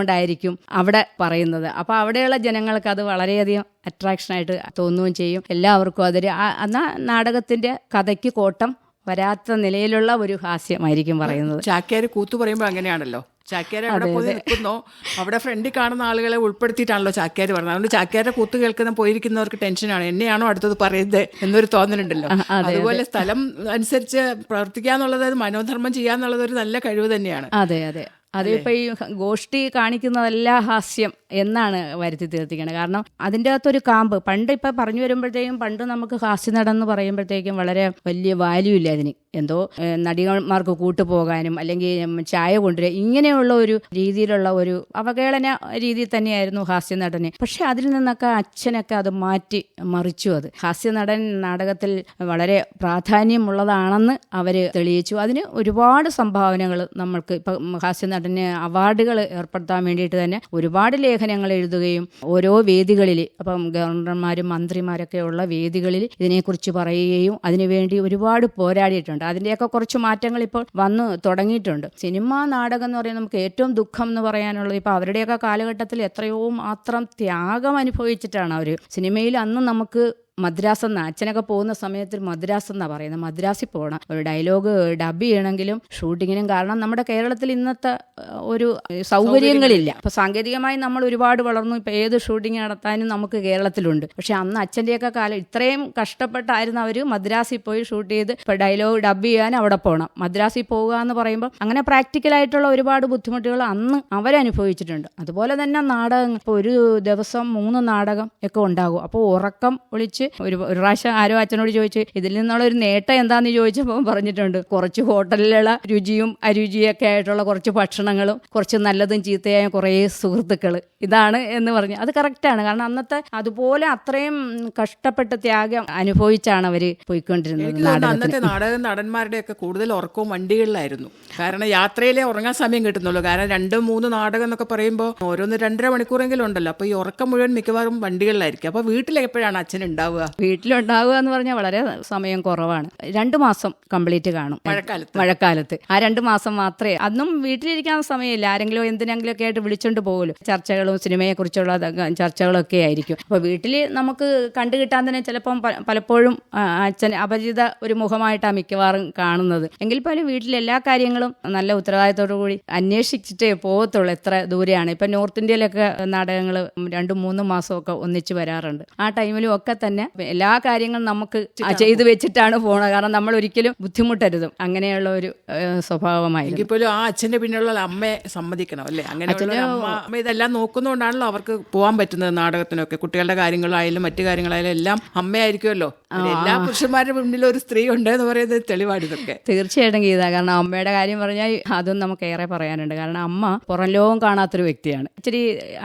ചേർത്തുകൊണ്ടായിരിക്കും അവിടെ പറയുന്നത്. അപ്പോൾ അവിടെയുള്ള ജനങ്ങൾക്ക് അത് വളരെയധികം അട്രാക്ഷനായിട്ട് തോന്നുകയും ചെയ്യും. എല്ലാവർക്കും അതൊരു എന്നാ നാടകത്തിന്റെ കഥയ്ക്ക് കോട്ടം വരാത്ത നിലയിലുള്ള ഒരു ഹാസ്യമായിരിക്കും പറയുന്നത്. ചാക്കേര് കൂത്തു പറയുമ്പോൾ അങ്ങനെയാണല്ലോ. ചാക്യാര് അവിടെ പോയി നിൽക്കുന്നോ. അവിടെ ഫ്രണ്ടിൽ കാണുന്ന ആളുകളെ ഉൾപ്പെടുത്തിയിട്ടാണല്ലോ ചാക്കേര് പറഞ്ഞത്. അതുകൊണ്ട് ചാക്യാരുടെ കൂത്ത് കേൾക്കുന്ന പോയിരിക്കുന്നവർക്ക് ടെൻഷനാണ് എന്നെയാണോ അടുത്തത് പറയുന്നത് എന്നൊരു തോന്നലുണ്ടല്ലോ. അതുപോലെ സ്ഥലം അനുസരിച്ച് പ്രവർത്തിക്കാന്നുള്ളത് മനോധർമ്മം ചെയ്യാന്നുള്ളത് ഒരു നല്ല കഴിവ് തന്നെയാണ്. അതെ അതെ. അതിപ്പോ ഈ ഗോഷ്ടി കാണിക്കുന്നതല്ല ഹാസ്യം എന്നാണ് വരുത്തി തീർത്തിക്കുന്നത് കാരണം അതിന്റെ അകത്തൊരു കാമ്പ് പണ്ട് ഇപ്പൊ പറഞ്ഞു വരുമ്പോഴത്തേക്കും പണ്ട് നമുക്ക് ഹാസ്യ നടന്ന് പറയുമ്പോഴത്തേക്കും വളരെ വലിയ വാല്യൂ ഇല്ല അതിന്. എന്തോ നടികന്മാർക്ക് കൂട്ടുപോകാനും അല്ലെങ്കിൽ ചായ കൊണ്ടുവരിക ഇങ്ങനെയുള്ള ഒരു രീതിയിലുള്ള ഒരു അവഹേളന രീതിയിൽ തന്നെയായിരുന്നു ഹാസ്യ നടന്. പക്ഷെ അതിൽ നിന്നൊക്കെ അച്ഛനൊക്കെ അത് മാറ്റി മറിച്ചു അത്. ഹാസ്യ നടൻ നാടകത്തിൽ വളരെ പ്രാധാന്യമുള്ളതാണെന്ന് അവർ തെളിയിച്ചു. അതിന് ഒരുപാട് സംഭാവനകൾ നമ്മൾക്ക് ഇപ്പം ഹാസ്യ നടന് അവാർഡുകൾ ഏർപ്പെടുത്താൻ വേണ്ടിയിട്ട് തന്നെ ഒരുപാട് ലേഖനങ്ങൾ എഴുതുകയും ഓരോ വേദികളിൽ അപ്പം ഗവർണർമാരും മന്ത്രിമാരൊക്കെ ഉള്ള വേദികളിൽ ഇതിനെക്കുറിച്ച് പറയുകയും അതിനുവേണ്ടി ഒരുപാട് പോരാടിയിട്ടുണ്ട്. അതിന്റെയൊക്കെ കുറച്ച് മാറ്റങ്ങൾ ഇപ്പോൾ വന്ന് തുടങ്ങിയിട്ടുണ്ട്. സിനിമ നാടകം എന്ന് പറയുന്നത് നമുക്ക് ഏറ്റവും ദുഃഖം എന്ന് പറയാനുള്ളത് ഇപ്പോൾ അവരുടെയൊക്കെ കാലഘട്ടത്തിൽ എത്രയോ മാത്രം ത്യാഗം അനുഭവിച്ചിട്ടാണ് അവർ. സിനിമയിൽ അന്ന് നമുക്ക് മദ്രാസ് എന്ന അച്ഛനൊക്കെ പോകുന്ന സമയത്ത് മദ്രാസ് എന്നാ പറയുന്നത് മദ്രാസിൽ പോകണം ഒരു ഡയലോഗ് ഡബ് ചെയ്യണമെങ്കിലും ഷൂട്ടിങ്ങിനും കാരണം നമ്മുടെ കേരളത്തിൽ ഇന്നത്തെ ഒരു സൗകര്യങ്ങളില്ല. അപ്പൊ സാങ്കേതികമായി നമ്മൾ ഒരുപാട് വളർന്നു. ഇപ്പൊ ഏത് ഷൂട്ടിംഗ് നടത്താനും നമുക്ക് കേരളത്തിലുണ്ട്. പക്ഷെ അന്ന് അച്ഛന്റെയൊക്കെ കാലം ഇത്രയും കഷ്ടപ്പെട്ടായിരുന്നു അവർ മദ്രാസിൽ പോയി ഷൂട്ട് ചെയ്ത് ഇപ്പൊ ഡയലോഗ് ഡബ് ചെയ്യാൻ അവിടെ പോകണം മദ്രാസിൽ പോവുക എന്ന് പറയുമ്പോൾ അങ്ങനെ പ്രാക്ടിക്കലായിട്ടുള്ള ഒരുപാട് ബുദ്ധിമുട്ടുകൾ അന്ന് അവരനുഭവിച്ചിട്ടുണ്ട്. അതുപോലെ തന്നെ നാടകങ്ങൾ. ഇപ്പോൾ ഒരു ദിവസം മൂന്ന് നാടകം ഒക്കെ ഉണ്ടാകും. അപ്പോൾ ഉറക്കം ഒളിച്ച് ഒരു ഒരു പ്രാവശ്യം ആരോ അച്ഛനോട് ചോദിച്ചു ഇതിൽ നിന്നുള്ള ഒരു നേട്ടം എന്താന്ന് ചോദിച്ചപ്പോൾ പറഞ്ഞിട്ടുണ്ട്. കുറച്ച് ഹോട്ടലിലുള്ള രുചിയും അരുചിയൊക്കെ ആയിട്ടുള്ള കുറച്ച് ഭക്ഷണങ്ങളും കുറച്ച് നല്ലതും ചീത്തയായ കുറേ സുഹൃത്തുക്കൾ ഇതാണ് എന്ന് പറഞ്ഞു. അത് കറക്റ്റാണ് കാരണം അന്നത്തെ അതുപോലെ അത്രയും കഷ്ടപ്പെട്ട് ത്യാഗം അനുഭവിച്ചാണ് അവർ പോയിക്കൊണ്ടിരുന്നത് അന്നത്തെ നാടക നടന്മാരുടെ ഒക്കെ കൂടുതൽ ഉറക്കവും വണ്ടികളിലായിരുന്നു. കാരണം യാത്രയിലെ ഉറങ്ങാൻ സമയം കിട്ടുന്നുള്ളൂ. കാരണം രണ്ടും മൂന്ന് നാടകം എന്നൊക്കെ പറയുമ്പോൾ ഓരോന്ന് രണ്ടര മണിക്കൂറെങ്കിലും ഉണ്ടല്ലോ. അപ്പോൾ ഈ ഉറക്കം മുഴുവൻ മിക്കവാറും വണ്ടികളിലായിരിക്കും. അപ്പോൾ വീട്ടിലെപ്പോഴാണ് അച്ഛൻ ഉണ്ടാവുക? വീട്ടിലുണ്ടാവുക എന്ന് പറഞ്ഞാൽ വളരെ സമയം കുറവാണ്. രണ്ട് മാസം കംപ്ലീറ്റ് കാണും. മഴക്കാലത്ത്. മഴക്കാലത്ത്. ആ രണ്ട് മാസം മാത്രമേ. അന്നും വീട്ടിലിരിക്കാൻ സമയമില്ല. ആരെങ്കിലും എന്തിനെങ്കിലും ഒക്കെ ആയിട്ട് വിളിച്ചോണ്ട് പോകുമല്ലോ ചർച്ചകളും സിനിമയെ കുറിച്ചുള്ള ചർച്ചകളൊക്കെ ആയിരിക്കും. അപ്പോൾ വീട്ടിൽ നമുക്ക് കണ്ടു കിട്ടാൻ തന്നെ ചിലപ്പം പലപ്പോഴും അച്ഛൻ അപരിചിത ഒരു മുഖമായിട്ടാണ് മിക്കവാറും കാണുന്നത്. എങ്കിൽ പോലും വീട്ടിലെ എല്ലാ കാര്യങ്ങളും നല്ല ഉത്തരവാദിത്തോടു കൂടി അന്വേഷിച്ചിട്ടേ പോകത്തുള്ളൂ എത്ര ദൂരെയാണ്. ഇപ്പം നോർത്ത് ഇന്ത്യയിലൊക്കെ നാടകങ്ങൾ രണ്ടും മൂന്നും മാസമൊക്കെ ഒന്നിച്ച് വരാറുണ്ട്. ആ ടൈമിലും ഒക്കെ തന്നെ എല്ലാ കാര്യങ്ങളും നമുക്ക് ചെയ്തു വെച്ചിട്ടാണ് പോണത്. കാരണം നമ്മൾ ഒരിക്കലും ബുദ്ധിമുട്ടരുതും. അങ്ങനെയുള്ള ഒരു സ്വഭാവമായി സ്വഭാവമായിരുന്നു. ആ അച്ഛന്റെ പിന്നെയുള്ള അമ്മയെ സമ്മതിക്കണം അല്ലേ? അങ്ങനെ അമ്മ അമ്മ ഇതെല്ലാം നോക്കുന്നതുകൊണ്ടാണല്ലോ അവർക്ക് പോകാൻ പറ്റുന്നത് നാടകത്തിനൊക്കെ. കുട്ടികളുടെ കാര്യങ്ങളായാലും മറ്റു കാര്യങ്ങളായാലും എല്ലാം അമ്മയായിരിക്കുമല്ലോ. എല്ലാ പുരുഷന്മാരുടെ മുന്നിൽ ഒരു സ്ത്രീ ഉണ്ട് എന്ന് പറയുന്നത് തെളിവാണ് ഇതൊക്കെ. തീർച്ചയായിട്ടും ഗീത. കാരണം അമ്മയുടെ കാര്യം പറഞ്ഞാൽ അതും നമുക്ക് ഏറെ പറയാനുണ്ട്. കാരണം അമ്മ പുറം ലോകം കാണാത്തൊരു വ്യക്തിയാണ്. ഇച്ചിരി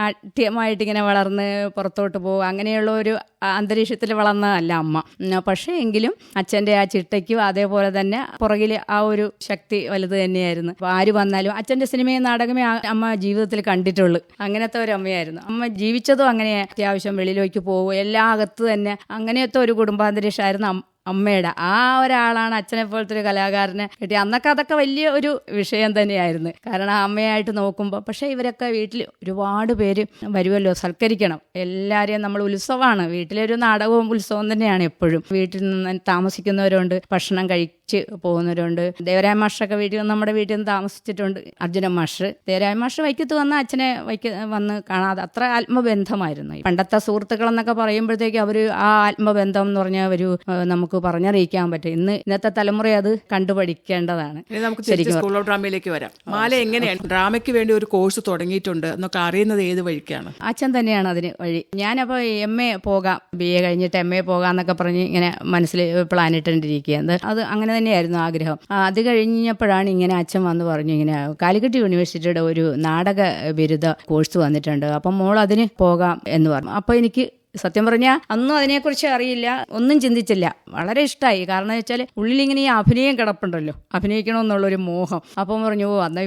ആഠ്യമായിട്ട് ഇങ്ങനെ വളർന്ന് പുറത്തോട്ട് പോകുക അങ്ങനെയുള്ള ഒരു അന്തരീക്ഷത്തിൽ വളർന്നതല്ല അമ്മ. പക്ഷേ എങ്കിലും അച്ഛന്റെ ആ ചിട്ടയ്ക്കും അതേപോലെ തന്നെ പുറകിൽ ആ ഒരു ശക്തി വലുത് തന്നെയായിരുന്നു. അപ്പോൾ ആര് വന്നാലും അച്ഛന്റെ സിനിമയും നാടകമേ അമ്മ ജീവിതത്തിൽ കണ്ടിട്ടുള്ളൂ. അങ്ങനത്തെ ഒരു അമ്മയായിരുന്നു. അമ്മ ജീവിച്ചതും അങ്ങനെ അത്യാവശ്യം വെളിയിലേക്ക് പോകും. എല്ലാ അകത്ത് തന്നെ അങ്ങനത്തെ ഒരു കുടുംബാന്തരീക്ഷമായിരുന്നു അമ്മയുടെ ആ ഒരാളാണ് അച്ഛനെ പോലത്തെ ഒരു കലാകാരനെ കിട്ടി അന്നൊക്കെ അതൊക്കെ വലിയ ഒരു വിഷയം തന്നെയായിരുന്നു. കാരണം അമ്മയായിട്ട് നോക്കുമ്പോൾ പക്ഷേ ഇവരൊക്കെ വീട്ടിൽ ഒരുപാട് പേര് വരുമല്ലോ സൽക്കരിക്കണം. എല്ലാവരെയും നമ്മൾ ഉത്സവമാണ്. വീട്ടിലൊരു നാടകവും ഉത്സവം തന്നെയാണ് എപ്പോഴും. വീട്ടിൽ നിന്ന് താമസിക്കുന്നവരുണ്ട് ഭക്ഷണം കഴിച്ച് പോകുന്നവരുണ്ട്. ദേവരായ മാഷൊക്കെ വീട്ടിൽ നമ്മുടെ വീട്ടിൽ നിന്ന് താമസിച്ചിട്ടുണ്ട്. അർജുന മാഷ് ദേവരായ മാഷ് വൈക്കത്ത് വന്ന അച്ഛനെ വൈക്ക വന്ന് കാണാതെ അത്ര ആത്മബന്ധമായിരുന്നു. പണ്ടത്തെ സുഹൃത്തുക്കൾ എന്നൊക്കെ പറയുമ്പോഴത്തേക്ക് അവർ ആ ആത്മബന്ധം എന്ന് പറഞ്ഞാൽ ഒരു ഏഹ്, നമുക്ക് പറഞ്ഞറിയിക്കാൻ പറ്റും. ഇന്ന് ഇന്നത്തെ തലമുറ അത് കണ്ടുപഠിക്കേണ്ടതാണ്. നമുക്ക് തിരിച്ച് സ്കൂൾ ഓഫ് ഡ്രാമയിലേക്ക് വരാം. മാല എങ്ങനെയാണ്? ഡ്രാമയ്ക്ക് വേണ്ടി ഒരു കോഴ്സ് തുടങ്ങിയിട്ടുണ്ട് എന്നൊക്കെ അറിയുന്നത് ഏത് വഴിക്കാണ്? അച്ഛൻ തന്നെയാണ് അതിന് വഴി. ഞാനപ്പോൾ എം എ പോകാം. ബി എ കഴിഞ്ഞിട്ട് എം എ പോകാം എന്നൊക്കെ പറഞ്ഞ് ഇങ്ങനെ മനസ്സിൽ പ്ലാൻ ഇട്ടുകൊണ്ടിരിക്കുകയാണ് അത് അങ്ങനെ തന്നെയായിരുന്നു ആഗ്രഹം. അത് കഴിഞ്ഞപ്പോഴാണ് ഇങ്ങനെ അച്ഛൻ വന്ന് പറഞ്ഞു ഇങ്ങനെ കാലിക്കറ്റ് യൂണിവേഴ്സിറ്റിയുടെ ഒരു നാടക ബിരുദ കോഴ്സ് വന്നിട്ടുണ്ട്. അപ്പം മോൾ അതിന് പോകാം എന്ന് പറഞ്ഞു. അപ്പോൾ എനിക്ക് സത്യം പറഞ്ഞാൽ അന്നും അതിനെക്കുറിച്ച് അറിയില്ല ഒന്നും ചിന്തിച്ചില്ല. വളരെ ഇഷ്ടമായി കാരണം വെച്ചാൽ ഉള്ളിൽ ഇങ്ങനെ ഈ അഭിനയം കിടപ്പുണ്ടല്ലോ. അഭിനയിക്കണമെന്നുള്ളൊരു മോഹം. അപ്പം പറഞ്ഞു ഓ അന്നാ ഈ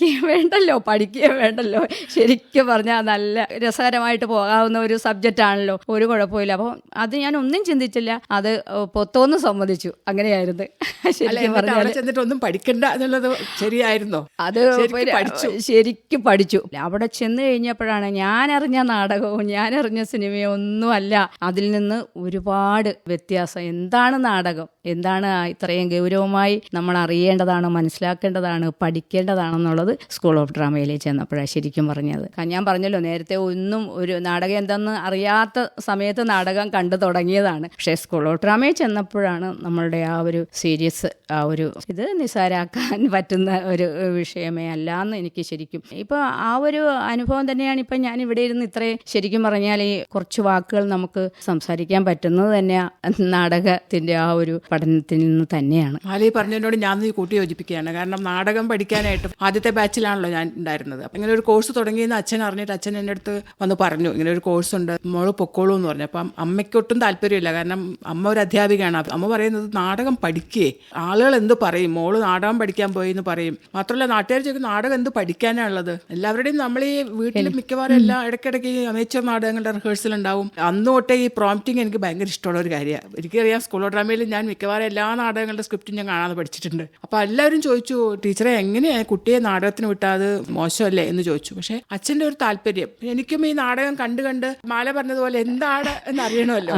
പഠിക്കുക വേണ്ടല്ലോ പഠിക്കുകയും വേണ്ടല്ലോ. ശരിക്കും പറഞ്ഞാൽ നല്ല രസകരമായിട്ട് പോകാവുന്ന ഒരു സബ്ജക്റ്റ് ആണല്ലോ. ഒരു കുഴപ്പമില്ല അപ്പോൾ അത് ഞാൻ ഒന്നും ചിന്തിച്ചില്ല. അത് പൊത്തോന്ന് സമ്മതിച്ചു. അങ്ങനെയായിരുന്നു. ശരിക്കും പറഞ്ഞാൽ ഒന്നും പഠിക്കണ്ട എന്നുള്ളത് ശരിയായിരുന്നോ? അത് ശരിക്കും പഠിച്ചു. ശരിക്കും പഠിച്ചു. അവിടെ ചെന്ന് കഴിഞ്ഞപ്പോഴാണ് ഞാൻ അറിഞ്ഞ നാടകവും ഞാൻ അറിഞ്ഞ സിനിമയും ഒന്നുമല്ല. അതിൽ നിന്ന് ഒരുപാട് വ്യത്യാസം. എന്താണ് നാടകം? എന്താണ് ഇത്രയും ഗൗരവമായി നമ്മൾ അറിയേണ്ടതാണ് മനസ്സിലാക്കേണ്ടതാണ് പഠിക്കേണ്ടതാണെന്നുള്ളത് സ്കൂൾ ഓഫ് ഡ്രാമയിൽ ചെന്നപ്പോഴാണ് ശരിക്കും പറഞ്ഞത്. ഞാൻ പറഞ്ഞല്ലോ നേരത്തെ ഒന്നും ഒരു നാടകം എന്തെന്ന് അറിയാത്ത സമയത്ത് നാടകം കണ്ടു തുടങ്ങിയതാണ്. പക്ഷേ സ്കൂൾ ഓഫ് ഡ്രാമയിൽ ചെന്നപ്പോഴാണ് നമ്മളുടെ ആ ഒരു സീരിയസ് ആ ഒരു ഇത് നിസ്സാരാക്കാൻ പറ്റുന്ന ഒരു വിഷയമേ അല്ല എന്ന് എനിക്ക് ശരിക്കും. ഇപ്പോൾ ആ ഒരു അനുഭവം തന്നെയാണ് ഇപ്പം ഞാൻ ഇവിടെ ഇരുന്ന് ഇത്രയും ശരിക്കും പറഞ്ഞാൽ ഈ കുറച്ച് വാക്കുകൾ നമുക്ക് സംസാരിക്കാൻ പറ്റുന്നത് തന്നെ നാടകത്തിന്റെ ആ ഒരു പഠനത്തിൽ നിന്ന് തന്നെയാണ്. ആലി പറഞ്ഞതിനോട് ഞാൻ കൂട്ടി യോജിപ്പിക്കുകയാണ്. കാരണം നാടകം പഠിക്കാനായിട്ട് ആദ്യത്തെ ബാച്ചിലാണല്ലോ ഞാൻ ഉണ്ടായിരുന്നത്. അപ്പം ഇങ്ങനെ ഒരു കോഴ്സ് തുടങ്ങിയെന്ന് അച്ഛൻ അറിഞ്ഞിട്ട് അച്ഛൻ എന്റെ അടുത്ത് വന്ന് പറഞ്ഞു. ഇങ്ങനെ ഒരു കോഴ്സ് ഉണ്ട്. മോൾ പൊക്കോളൂ എന്ന് പറഞ്ഞു. അപ്പം അമ്മയ്ക്കൊട്ടും താല്പര്യമില്ല. കാരണം അമ്മ ഒരു അധ്യാപികയാണ്. അമ്മ പറയുന്നത് നാടകം പഠിക്കേ. ആളുകൾ എന്ത് പറയും? മോൾ നാടകം പഠിക്കാൻ പോയി എന്ന് പറയും. മാത്രമല്ല നാട്ടുകാർ ചോദിക്കും നാടകം എന്ത് പഠിക്കാനാണുള്ളത് എല്ലാവരുടെയും നമ്മൾ ഈ വീട്ടിൽ മിക്കവാറും എല്ലാം ഇടയ്ക്കിടയ്ക്ക് അമേച്ചർ നാടകങ്ങളുടെ റിഹേഴ്സൽ ഉണ്ടാവും. അന്ന് തൊട്ടേ ഈ പ്രോംപ്റ്റിംഗ് എനിക്ക് ഭയങ്കര ഇഷ്ടമുള്ള ഒരു കാര്യമാണ് എനിക്കറിയാം സ്കൂൾ ഡ്രാമയിൽ ഞാൻ മിക്കവാറും എല്ലാ നാടകങ്ങളുടെ സ്ക്രിപ്റ്റും ഞാൻ കാണാതെ പഠിച്ചിട്ടുണ്ട്. അപ്പോൾ എല്ലാവരും ചോദിച്ചു ടീച്ചറെ എങ്ങനെയാണ് കുട്ടിയെ നാടകത്തിന് വിട്ടാൽ അത് മോശമല്ലേ എന്ന് ചോദിച്ചു. പക്ഷേ അച്ഛന്റെ ഒരു താല്പര്യം. എനിക്കും ഈ നാടകം കണ്ട് കണ്ട് മാല പറഞ്ഞതുപോലെ എന്താണ് എന്ന് അറിയണമല്ലോ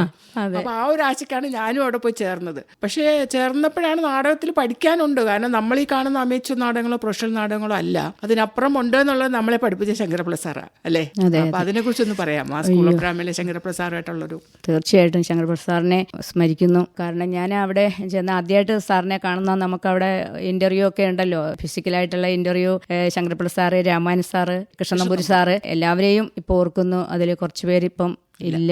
അപ്പൊ ആ ഒരു ആശയ്ക്കാണ് ഞാനും അവിടെ പോയി ചേർന്നത്. പക്ഷേ ചേർന്നപ്പോഴാണ് നാടകത്തിൽ പഠിക്കാനുണ്ട്. കാരണം നമ്മൾ ഈ കാണുന്ന അമേച്ചർ നാടകങ്ങളോ പ്രൊഫഷണൽ നാടകങ്ങളോ അല്ല. അതിനപ്പുറം ഉണ്ട് എന്നുള്ളത് നമ്മളെ പഠിപ്പിച്ച ശങ്കരപിള്ള സാറാ അല്ലേ? അപ്പൊ അതിനെ കുറിച്ചൊന്ന് പറയാം ആ സ്കൂൾ ഓഫ് ഡ്രാമയിലെ ശങ്കരപിള്ള സാറായിട്ടുള്ളൊരു തീർച്ചയായിട്ടും ശങ്കർപ്രസാദ് സാറിനെ സ്മരിക്കുന്നു. കാരണം ഞാൻ അവിടെ ചെന്ന് ആദ്യമായിട്ട് സാറിനെ കാണുന്ന നമുക്ക് അവിടെ ഇന്റർവ്യൂ ഒക്കെ ഉണ്ടല്ലോ. ഫിസിക്കലായിട്ടുള്ള interview Shankarprasad sir Ramayana sir Krishnanamboori sir എല്ലാവരെയും ഇപ്പോൾ ഓർക്കുന്നു. അതിൽ കുറച്ചുപേരിപ്പം പേര് ഇപ്പം ഇല്ല.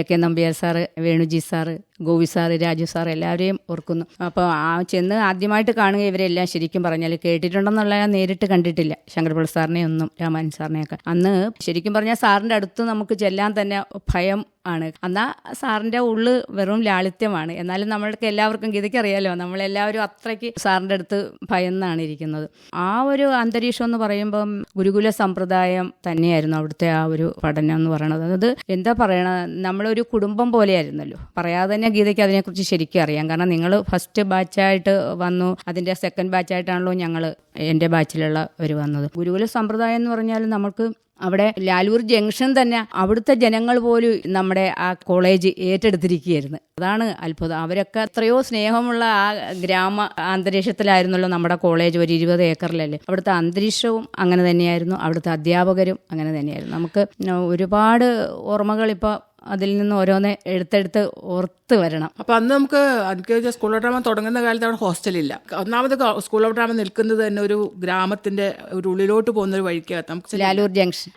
A K Nambiar sir Venuji sir Govi sir Raju sir എല്ലാവരെയും ഓർക്കുന്നു. അപ്പോൾ ആ ചെന്ന് ആദ്യമായിട്ട് കാണുക ഇവരെല്ലാം ശരിക്കും പറഞ്ഞാൽ കേട്ടിട്ടുണ്ടെന്നുള്ള നേരിട്ട് കണ്ടിട്ടില്ല. ശങ്കർപിള്ള സാറിനെ ഒന്നും രാമായൻ സാറിനെയൊക്കെ. അന്ന് ശരിക്കും പറഞ്ഞാൽ സാറിന്റെ അടുത്ത് നമുക്ക് ചെല്ലാൻ തന്നെ ഭയം ആണ്. എന്നാൽ സാറിന്റെ ഉള്ള് വെറും ലാളിത്യമാണ്. എന്നാലും നമ്മൾക്ക് എല്ലാവർക്കും ഗീതയ്ക്ക് അറിയാലോ നമ്മളെല്ലാവരും അത്രയ്ക്ക് സാറിന്റെ അടുത്ത് ഭയന്നാണ് ഇരിക്കുന്നത്. ആ ഒരു അന്തരീക്ഷം എന്ന് പറയുമ്പം ഗുരുകുല സമ്പ്രദായം തന്നെയായിരുന്നു അവിടുത്തെ ആ ഒരു പഠനം എന്ന് പറയുന്നത് അത് എന്താ പറയണത് നമ്മളൊരു കുടുംബം പോലെയായിരുന്നല്ലോ. പറയാതെ തന്നെ ഗീതയ്ക്ക് അതിനെക്കുറിച്ച് ശരിക്കും അറിയാം. കാരണം നിങ്ങൾ ഫസ്റ്റ് ബാച്ചായിട്ട് വന്നു. അതിന്റെ സെക്കൻഡ് ബാച്ചായിട്ടാണല്ലോ ഞങ്ങൾ എന്റെ ബാച്ചിലുള്ള ഒരു വന്നത്. ഗുരുകുല സമ്പ്രദായം എന്ന് പറഞ്ഞാൽ നമുക്ക് അവിടെ ലാലൂർ ജംഗ്ഷൻ തന്നെ അവിടുത്തെ ജനങ്ങൾ പോലും നമ്മുടെ ആ കോളേജ് ഏറ്റെടുത്തിരിക്കുകയായിരുന്നു. അതാണ് അത്ഭുതം. അവരൊക്കെ എത്രയോ സ്നേഹമുള്ള ആ ഗ്രാമ അന്തരീക്ഷത്തിലായിരുന്നല്ലോ നമ്മുടെ കോളേജ് ഒരു ഇരുപത് ഏക്കറിലല്ലേ. അവിടുത്തെ അന്തരീക്ഷവും അങ്ങനെ തന്നെയായിരുന്നു. അവിടുത്തെ അധ്യാപകരും അങ്ങനെ തന്നെയായിരുന്നു. നമുക്ക് ഒരുപാട് ഓർമ്മകൾ ഇപ്പോൾ അതിൽ നിന്ന് ഓരോന്ന് എടുത്തെടുത്ത് ഓർത്ത് വരണം. അപ്പൊ അന്ന് നമുക്ക് എനിക്ക് സ്കൂൾ ഓഫ് ഡ്രാമ തുടങ്ങുന്ന കാലത്ത് അവിടെ ഹോസ്റ്റലില്ല ഒന്നാമത് സ്കൂൾ ഓഫ് ഡ്രാമ നിൽക്കുന്നത് തന്നെ ഒരു ഗ്രാമത്തിന്റെ ഒരു ഉള്ളിലോട്ട് പോകുന്ന ഒരു വഴിക്കകത്ത്. നമുക്ക് ലാലൂർ ജംഗ്ഷൻ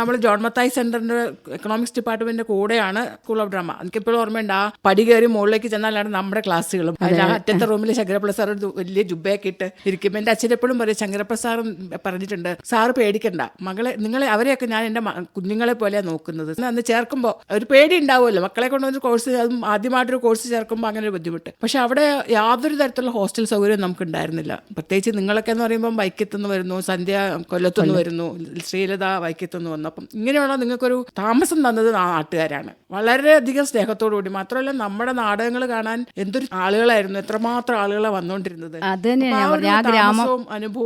നമ്മൾ ജോൺ മത്തായി സെന്ററിന്റെ എക്കണോമിക്സ് ഡിപ്പാർട്ട്മെന്റിന്റെ കൂടെയാണ് സ്കൂൾ ഓഫ് ഡ്രാമ എനിക്കിപ്പോഴും ഓർമ്മയുണ്ട് ആ പടി കയറി മുകളിലേക്ക് ചെന്നാലാണ് നമ്മുടെ ക്ലാസ്സുകളും അറ്റത്തെ റൂമിൽ ശങ്കരപ്രസാർ വലിയ ജുബയൊക്കെ ഇട്ട് ഇരിക്കുമ്പോൾ എന്റെ അച്ഛൻ എപ്പോഴും പറയും ശങ്കരപ്രസാർ പറഞ്ഞിട്ടുണ്ട് സാറ് പേടിക്കണ്ട. മകളെ നിങ്ങളെ അവരെയൊക്കെ ഞാൻ എന്റെ കുഞ്ഞുങ്ങളെ പോലെയാണ് നോക്കുന്നത്. അന്ന് ചേർക്കുമ്പോൾ ഒരു പേടി ഉണ്ടാവുമല്ലോ മക്കളെ കൊണ്ടുവന്ന് കോഴ്സ് അതും ആദ്യമായിട്ടൊരു കോഴ്സ് ചേർക്കുമ്പോൾ അങ്ങനെ ഒരു ബുദ്ധിമുട്ട്. പക്ഷെ അവിടെ യാതൊരു തരത്തിലുള്ള ഹോസ്റ്റൽ സൗകര്യം നമുക്ക് ഉണ്ടായിരുന്നില്ല പ്രത്യേകിച്ച് നിങ്ങളൊക്കെ എന്ന് പറയുമ്പോൾ വൈക്കത്തുനിന്ന് വരുന്നു സന്ധ്യ കൊല്ലത്തുനിന്ന് വരുന്നു ശ്രീലത വൈക്കത്തുനിന്ന് വന്നു. അപ്പം ഇങ്ങനെയുള്ള നിങ്ങൾക്കൊരു താമസം തന്നത് നാട്ടുകാരാണ്. വളരെയധികം സ്നേഹത്തോടു കൂടി മാത്രമല്ല നമ്മുടെ നാടകങ്ങൾ കാണാൻ എന്തൊരു ആളുകളായിരുന്നു. എത്രമാത്രം ആളുകളെ വന്നുകൊണ്ടിരുന്നത് അത് ആ ഒരു പറഞ്ഞ ആ ഗ്രാമം താമസവും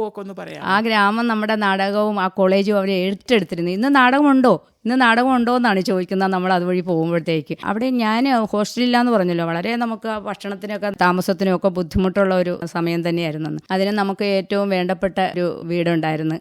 ഒക്കെ ഒന്ന് പറയാം ആ ഗ്രാമം നമ്മുടെ നാടകവും ആ കോളേജും അവരെ ഏറ്റെടുത്തിരുന്നു. ഇന്ന് നാടകമുണ്ടോ? ഇന്ന് നാടകം ഉണ്ടോ എന്നാണ് ചോദിക്കുന്നത് നമ്മൾ അതുവഴി പോകുമ്പോഴത്തേക്ക്. അവിടെ ഞാൻ ഹോസ്റ്റലില്ലാന്ന് പറഞ്ഞല്ലോ. വളരെ നമുക്ക് ഭക്ഷണത്തിനൊക്കെ താമസത്തിനൊക്കെ ബുദ്ധിമുട്ടുള്ള ഒരു സമയം തന്നെയായിരുന്നു അതിന് നമുക്ക് ഏറ്റവും വേണ്ടപ്പെട്ട ഒരു വീടുണ്ടായിരുന്നു.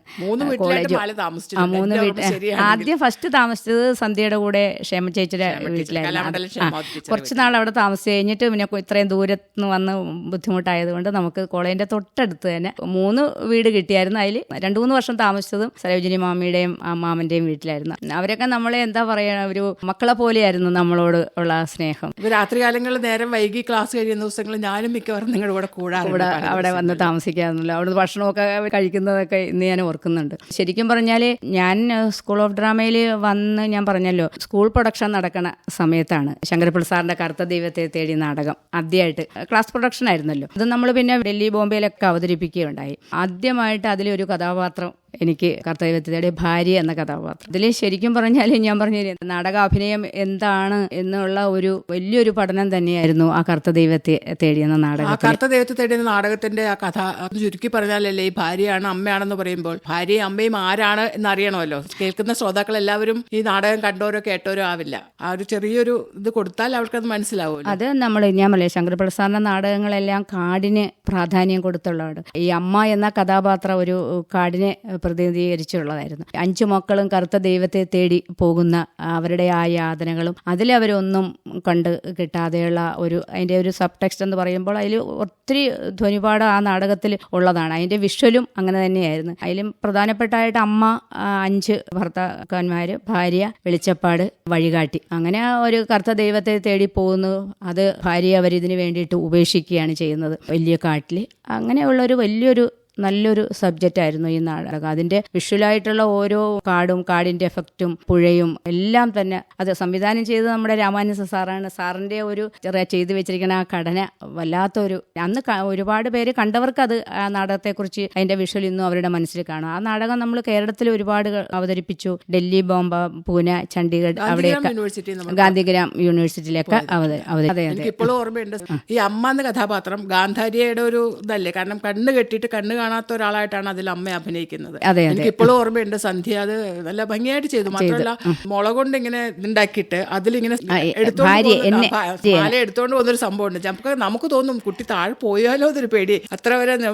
താമസിച്ചിട്ടുണ്ട്. ആ മൂന്ന് എന്റെ വീട്ട് ആദ്യം ഫസ്റ്റ് താമസിച്ചത് സന്ധ്യയുടെ കൂടെ ക്ഷേമ ചേച്ചിയുടെ വീട്ടിലായിരുന്നു. കുറച്ച് നാൾ അവിടെ താമസിച്ച് കഴിഞ്ഞിട്ട് പിന്നെ ഇത്രയും ദൂരത്ത് നിന്ന് വന്ന് ബുദ്ധിമുട്ടായതുകൊണ്ട് നമുക്ക് കോളേജിന്റെ തൊട്ടടുത്ത് തന്നെ മൂന്ന് വീട് കിട്ടിയായിരുന്നു. അതിൽ രണ്ടു മൂന്ന് വർഷം താമസിച്ചതും സരോജിനി മാമിയുടെയും മാമന്റെയും വീട്ടിലായിരുന്നു. അവരൊക്കെ നമ്മളെ എന്താ പറയുക ഒരു മക്കളെ പോലെയായിരുന്നു നമ്മളോട് ഉള്ള സ്നേഹം. രാത്രി കാലങ്ങളിൽ നേരം വൈകി ക്ലാസ് കഴിയുന്ന ദിവസങ്ങളിൽ ഞാനും മിക്കവാറും നിങ്ങളുടെ കൂടെ കൂടാറുണ്ട് അവിടെ വന്ന് താമസിക്കാറുണ്ടല്ലോ. അവിടുന്ന് ഭക്ഷണമൊക്കെ കഴിക്കുന്നതൊക്കെ ഇന്ന് ഞാൻ ഓർക്കുന്നുണ്ട്. ശരിക്കും പറഞ്ഞാൽ ഞാൻ സ്കൂൾ ഓഫ് ഡ്രാമയിൽ വന്ന് ഞാൻ പറഞ്ഞല്ലോ സ്കൂൾ പ്രൊഡക്ഷൻ നടക്കണ സമയത്താണ് ശങ്കരപ്പിള്ള സാറിന്റെ കറുത്ത ദൈവത്തെ തേടി നാടകം ആദ്യമായിട്ട് ക്ലാസ് പ്രൊഡക്ഷൻ ആയിരുന്നല്ലോ. അത് നമ്മൾ പിന്നെ ഡൽഹി ബോംബെയിലൊക്കെ അവതരിപ്പിക്കുകയുണ്ടായി. ആദ്യമായിട്ട് അതിലൊരു കഥാപാത്രം എനിക്ക് കർത്തവ്യത്തിയുടെ ഭാര്യ എന്ന കഥാപാത്രം. ഇതിൽ ശരിക്കും പറഞ്ഞാൽ ഞാൻ പറഞ്ഞില്ലേ നാടകാഭിനയം എന്താണ് എന്നുള്ള ഒരു വലിയൊരു പഠനം തന്നെയായിരുന്നു ആ കർത്ത ദൈവത്തെ തേടിയെന്ന ആ നാടകം കർത്ത ദൈവത്തെ തേടിയ നാടകത്തിന്റെ ആ കഥ ചുരുക്കി പറഞ്ഞാലല്ലേ ഈ ഭാര്യയാണ് അമ്മയാണെന്ന് പറയുമ്പോൾ ഭാര്യയും അമ്മയും ആരാണ് എന്നറിയണമല്ലോ. കേൾക്കുന്ന ശ്രോതാക്കൾ എല്ലാവരും ഈ നാടകം കണ്ടോരോ കേട്ടോരോ ആവില്ല. ആ ഒരു ചെറിയൊരു ഇത് കൊടുത്താൽ അവർക്കത് മനസ്സിലാവും അത് നമ്മൾ ഞാൻ പറയാം ശങ്കരപ്രസാദിന്റെ നാടകങ്ങളെല്ലാം കാടിന് പ്രാധാന്യം കൊടുത്തുള്ളതാണ്. ഈ അമ്മ എന്ന കഥാപാത്രം ഒരു കാടിനെ പ്രതിനിധീകരിച്ചുള്ളതായിരുന്നു. അഞ്ചു മക്കളും കറുത്ത ദൈവത്തെ തേടി പോകുന്ന അവരുടെ ആ യാതനകളും അതിലവരൊന്നും കണ്ട് കിട്ടാതെയുള്ള ഒരു അതിന്റെ ഒരു സബ് ടെക്സ്റ്റ് എന്ന് പറയുമ്പോൾ അതിൽ ഒത്തിരി ധ്വനിപാഠം ആ നാടകത്തിൽ ഉള്ളതാണ്. അതിന്റെ വിഷ്വലും അങ്ങനെ തന്നെയായിരുന്നു. അതിലും പ്രധാനപ്പെട്ടായിട്ട് അമ്മ അഞ്ച് ഭർത്താക്കന്മാർ ഭാര്യ വെളിച്ചപ്പാട് വഴികാട്ടി. അങ്ങനെ ഒരു കറുത്ത ദൈവത്തെ തേടി പോകുന്നു. അത് ഭാര്യ അവരിതിന് വേണ്ടിയിട്ട് ഉപേക്ഷിക്കുകയാണ് ചെയ്യുന്നത്. വലിയ കാട്ടിൽ. അങ്ങനെയുള്ളൊരു വലിയൊരു നല്ലൊരു സബ്ജക്റ്റ് ആയിരുന്നു ഈ നാടകം. അതിന്റെ വിഷ്വലായിട്ടുള്ള ഓരോ കാടും കാടിന്റെ എഫക്റ്റും പുഴയും എല്ലാം തന്നെ അത് സംവിധാനം ചെയ്തത് നമ്മുടെ രാമാനുജ സാറാണ്. സാറിന്റെ ഒരു ചെയ്തു വെച്ചിരിക്കുന്ന ആ ഘടന വല്ലാത്തൊരു അന്ന് ഒരുപാട് പേര് കണ്ടവർക്ക് അത് ആ നാടകത്തെക്കുറിച്ച് അതിന്റെ വിഷ്വൽ ഇന്നും അവരുടെ മനസ്സിൽ കാണും. ആ നാടകം നമ്മൾ കേരളത്തിൽ ഒരുപാട് അവതരിപ്പിച്ചു. ഡൽഹി ബോംബ പൂനെ ചണ്ഡീഗഡ് അവിടെയൊക്കെ ഗാന്ധിഗ്രാം യൂണിവേഴ്സിറ്റിയിലൊക്കെ ഇപ്പോഴും ഓർമ്മയുണ്ട്. ഈ അമ്മ എന്ന കഥാപാത്രം ഗാന്ധാരിയുടെ ഒരു ഇതല്ലേ? കാരണം കണ്ണ് കെട്ടിയിട്ട് കണ്ണ് കാണാത്ത ഒരാളായിട്ടാണ് അതിൽ അമ്മ അഭിനയിക്കുന്നത്. എനിക്ക് ഇപ്പോഴും ഓർമ്മയുണ്ട് സന്ധ്യ അത് നല്ല ഭംഗിയായിട്ട് ചെയ്തു. മാത്രമല്ല മുള കൊണ്ട് ഇങ്ങനെ ഇതുണ്ടാക്കിയിട്ട് അതിലിങ്ങനെ എടുത്തോണ്ട് പോകുന്ന- ഒരു സംഭവം ഉണ്ട് മാല എടുത്തോണ്ട് പോകുന്നൊരു സംഭവമുണ്ട്. നമുക്ക് നമുക്ക് തോന്നും കുട്ടി താഴെ പോയാലോ എന്നൊരു പേടി. അത്ര വരെ ന-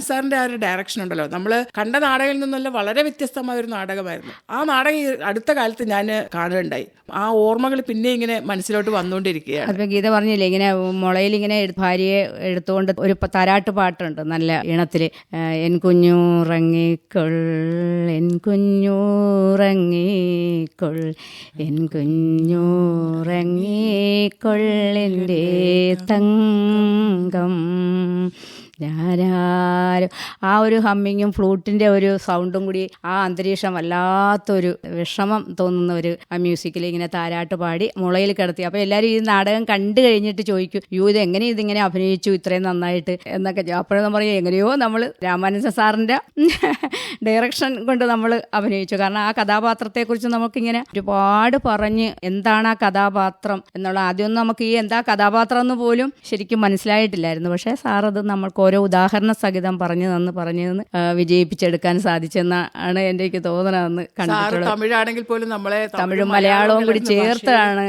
സാറിന്റെ ആ ഒരു ഡയറക്ഷൻ ഉണ്ടല്ലോ. നമ്മൾ കണ്ട നാടകയിൽ നിന്നല്ല വളരെ വ്യത്യസ്തമായ ഒരു നാടകമായിരുന്നു. ആ നാടകം അടുത്ത കാലത്ത് ഞാൻ കാണുകയുണ്ടായി. ആ ഓർമ്മകൾ പിന്നെ ഇങ്ങനെ മനസ്സിലോട്ട് വന്നുകൊണ്ടിരിക്കുകയാണ്. അപ്പൊ ഗീത പറഞ്ഞില്ലേ ഇങ്ങനെ മുളയിൽ ഇങ്ങനെ ഭാര്യയെ എടുത്തുകൊണ്ട് ഒരു തരാട്ട് പാട്ടുണ്ട് നല്ല ഈണത്തിൽ. ആ, എൻ കുഞ്ഞുറങ്ങിക്കൊൾ എൻ കുഞ്ഞുറങ്ങിക്കൊൾ എൻ കുഞ്ഞുറങ്ങിക്കൊള്ളിന്റെ തങ്കം. ഞാനാരും ആ ഒരു ഹമ്മിങ്ങും ഫ്ലൂട്ടിന്റെ ഒരു സൗണ്ടും കൂടി ആ അന്തരീക്ഷം വല്ലാത്തൊരു വിഷമം തോന്നുന്ന ഒരു മ്യൂസിക്കിൽ ഇങ്ങനെ താരാട്ട് പാടി മുളയിൽ കിടത്തി. അപ്പോൾ എല്ലാവരും ഈ നാടകം കണ്ടു കഴിഞ്ഞിട്ട് ചോദിക്കും യു ഇത് എങ്ങനെ ഇതിങ്ങനെ അഭിനയിച്ചു ഇത്രയും നന്നായിട്ട്? എന്നൊക്കെ അപ്പോഴും പറയും എങ്ങനെയോ നമ്മൾ രാമാനുജ സാറിന്റെ ഡയറക്ഷൻ കൊണ്ട് നമ്മൾ അഭിനയിച്ചു. കാരണം ആ കഥാപാത്രത്തെക്കുറിച്ച് നമുക്കിങ്ങനെ ഒരുപാട് പറഞ്ഞ് എന്താണ് ആ കഥാപാത്രം എന്നുള്ള ആദ്യമൊന്നും നമുക്ക് ഈ എന്താ കഥാപാത്രം എന്ന് പോലും ശരിക്കും മനസ്സിലായിട്ടില്ലായിരുന്നു. പക്ഷേ സാർ അത് നമ്മൾക്ക് ഓരോ ഉദാഹരണ സഹിതം പറഞ്ഞു തന്ന് പറഞ്ഞു തന്ന് വിജയിപ്പിച്ചെടുക്കാൻ സാധിച്ചെന്നാണ് എനിക്ക് തോന്നണമെന്ന് കണ്ടിട്ടുള്ളത്. തമിഴാണെങ്കിൽ പോലും നമ്മളെ തമിഴും മലയാളവും കൂടി ചേർത്താണ്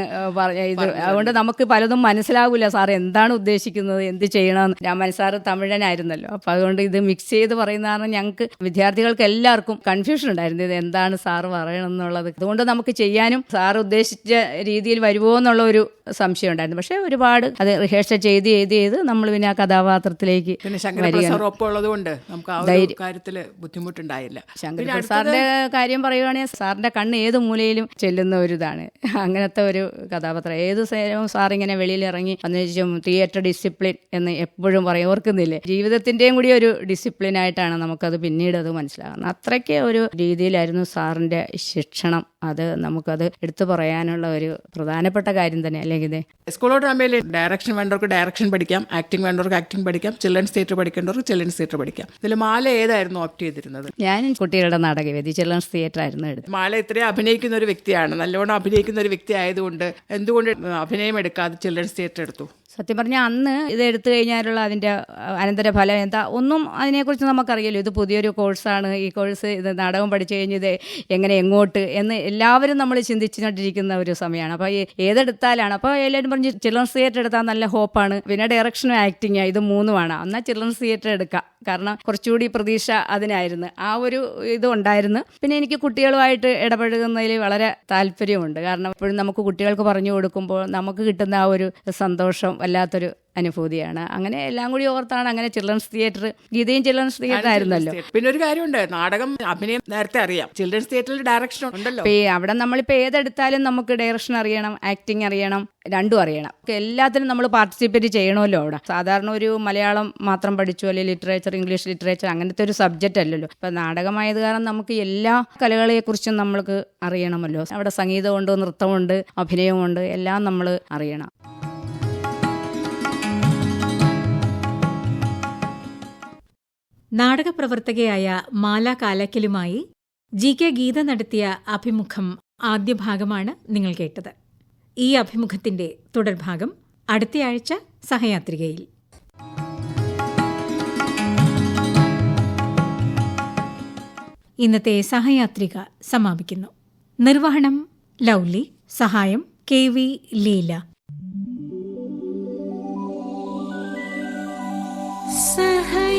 ഇത്. അതുകൊണ്ട് നമുക്ക് പലതും മനസ്സിലാവില്ല സാർ എന്താണ് ഉദ്ദേശിക്കുന്നത് എന്ത് ചെയ്യണമെന്ന്. രാമൻ സാറ് തമിഴനായിരുന്നല്ലോ അപ്പൊ അതുകൊണ്ട് ഇത് മിക്സ് ചെയ്ത് പറയുന്ന കാരണം ഞങ്ങൾക്ക് വിദ്യാർത്ഥികൾക്ക് എല്ലാവർക്കും കൺഫ്യൂഷൻ ഉണ്ടായിരുന്നു. ഇത് എന്താണ് സാറ് പറയണമെന്നുള്ളത്. അതുകൊണ്ട് നമുക്ക് ചെയ്യാനും സാർ ഉദ്ദേശിച്ച രീതിയിൽ വരുമോ എന്നുള്ള ഒരു സംശയം ഉണ്ടായിരുന്നു. പക്ഷെ ഒരുപാട് അത് റിഹേഴ്സൽ ചെയ്ത് ചെയ്ത് ചെയ്ത് നമ്മൾ പിന്നെ ആ കഥാപാത്രത്തിലേക്ക് പിന്നെ ശങ്കരപ്രസാദ് ഉറപ്പുള്ളത് കൊണ്ട് നമുക്ക് ആ ഒരു കാര്യത്തിൽ ബുദ്ധിമുട്ടുണ്ടായില്ല. ശങ്കരപ്രസാദിന്റെ സാറിന്റെ കാര്യം പറയുവാണെങ്കിൽ സാറിന്റെ കണ്ണ് ഏത് മൂലയിലും ചെല്ലുന്ന ഒരു ഇതാണ് അങ്ങനത്തെ ഒരു കഥാപാത്രം. ഏത് നേരവും സാർ ഇങ്ങനെ വെളിയിൽ ഇറങ്ങി അന്നേരം തിയേറ്റർ ഡിസിപ്ലിൻ എന്ന് എപ്പോഴും പറയും. ഓർക്കുന്നില്ലേ? ജീവിതത്തിന്റെയും കൂടി ഒരു ഡിസിപ്ലിൻ ആയിട്ടാണ് നമുക്കത് പിന്നീട് അത് മനസ്സിലാകുന്നത്. അത്രയ്ക്ക് ഒരു രീതിയിലായിരുന്നു സാറിന്റെ ശിക്ഷണം. അത് നമുക്കത് എടുത്തു പറയാനുള്ള ഒരു പ്രധാനപ്പെട്ട കാര്യം തന്നെ അല്ലെങ്കിൽ ഇത്. സ്കൂളോട്ട് ആകുമ്പോൾ ഡയറക്ഷൻ വേണ്ടവർക്ക് ഡയറക്ഷൻ പഠിക്കാം ആക്ടിംഗ് വേണ്ടവർക്ക് ആക്ടിംഗ് പഠിക്കാം ചിൽഡ്രൻസ് തിയേറ്റർ പഠിക്കേണ്ടവർക്ക് ചിൽഡ്രൻസ് തിയേറ്റർ പഠിക്കാം. ഇതിൽ മാല ഏതായിരുന്നു ഓപ്റ്റ് ചെയ്തിരുന്നത്? ഞാൻ കുട്ടികളുടെ നാടകവേദി ചിൽഡ്രൻസ് തിയേറ്റർ ആയിരുന്നു എടുത്തത്. മാല ഇത്രയും അഭിനയിക്കുന്ന ഒരു വ്യക്തിയാണ് നല്ലോണം അഭിനയിക്കുന്ന ഒരു വ്യക്തി ആയതുകൊണ്ട് എന്തുകൊണ്ട് അഭിനയം എടുക്കാതെ ചിൽഡ്രൻസ് തിയേറ്റർ എടുത്തു? സത്യം പറഞ്ഞാൽ അന്ന് ഇത് എടുത്തു കഴിഞ്ഞാലുള്ള അതിന്റെ അനന്തരഫലം എന്താ? ഒന്നും അതിനെക്കുറിച്ച് നമുക്കറിയില്ല. ഇത് പുതിയൊരു കോഴ്സാണ്. ഈ കോഴ്സ് ഇത് നാടകം പഠിച്ചു കഴിഞ്ഞ് ഇത് എങ്ങനെ എങ്ങോട്ട് എന്ന് എല്ലാവരും നമ്മൾ ചിന്തിച്ചുകൊണ്ടിരിക്കുന്ന ഒരു സമയമാണ് അപ്പോൾ ഏതെടുത്താലാണ്? അപ്പോൾ എല്ലാവരും പറഞ്ഞ് ചിൽഡ്രൻസ് തിയേറ്റർ എടുത്താൽ നല്ല ഹോപ്പാണ്. പിന്നെ ഡയറക്ഷനും ആക്ടിങ് ഇത് മൂന്നുമാണ്. എന്നാൽ ചിൽഡ്രൻസ് തിയേറ്റർ എടുക്കാം. കാരണം കുറച്ചുകൂടി പ്രതീക്ഷ അതിനായിരുന്നു. ആ ഒരു ഇത് ഉണ്ടായിരുന്നു. പിന്നെ എനിക്ക് കുട്ടികളുമായിട്ട് ഇടപഴകുന്നതിൽ വളരെ താല്പര്യമുണ്ട്. കാരണം എപ്പോഴും നമുക്ക് കുട്ടികൾക്ക് പറഞ്ഞു കൊടുക്കുമ്പോൾ നമുക്ക് കിട്ടുന്ന ആ ഒരു സന്തോഷം വല്ലാത്തൊരു അനുഭൂതിയാണ്. അങ്ങനെ എല്ലാം കൂടി ഓർത്താണ് അങ്ങനെ ചിൽഡ്രൻസ് തിയേറ്റർ ഗീതയും ചിൽഡ്രൻസ് തിയേറ്റർ ആയിരുന്നല്ലോ. പിന്നെ ഒരു കാര്യമുണ്ട് നാടകം അഭിനയം നേരത്തെ അറിയാം. ചിൽഡ്രൻസ് തിയേറ്ററിൽ ഡയറക്ഷൻ ഉണ്ടല്ലോ. അവിടെ നമ്മളിപ്പോൾ ഏതെടുത്താലും നമുക്ക് ഡയറക്ഷൻ അറിയണം ആക്ടിങ് അറിയണം രണ്ടും അറിയണം. എല്ലാത്തിനും നമ്മൾ പാർട്ടിസിപ്പേറ്റ് ചെയ്യണമല്ലോ അവിടെ. സാധാരണ ഒരു മലയാളം മാത്രം പഠിച്ചു അല്ലെങ്കിൽ ലിറ്ററേച്ചർ ഇംഗ്ലീഷ് ലിറ്ററേച്ചർ അങ്ങനത്തെ ഒരു സബ്ജക്റ്റ് അല്ലല്ലോ. ഇപ്പൊ നാടകമായത് കാരണം നമുക്ക് എല്ലാ കലകളെക്കുറിച്ചും നമ്മൾക്ക് അറിയണമല്ലോ. അവിടെ സംഗീതമുണ്ട് നൃത്തമുണ്ട് അഭിനയമുണ്ട് എല്ലാം നമ്മൾ അറിയണം. നാടകപ്രവർത്തകയായ മാല കാലക്കലുമായി ജി കെ ഗീത നടത്തിയ അഭിമുഖം ആദ്യ ഭാഗമാണ് നിങ്ങൾ കേട്ടത്. ഈ അഭിമുഖത്തിന്റെ തുടർഭാഗം അടുത്തയാഴ്ച സഹയാത്രികയിൽ. ഇന്നത്തെ സഹയാത്രിക സമാപിക്കുന്നു. നിർവഹണം ലൗലി സഹായം കെ വി ലീല. സഹയാത്രിക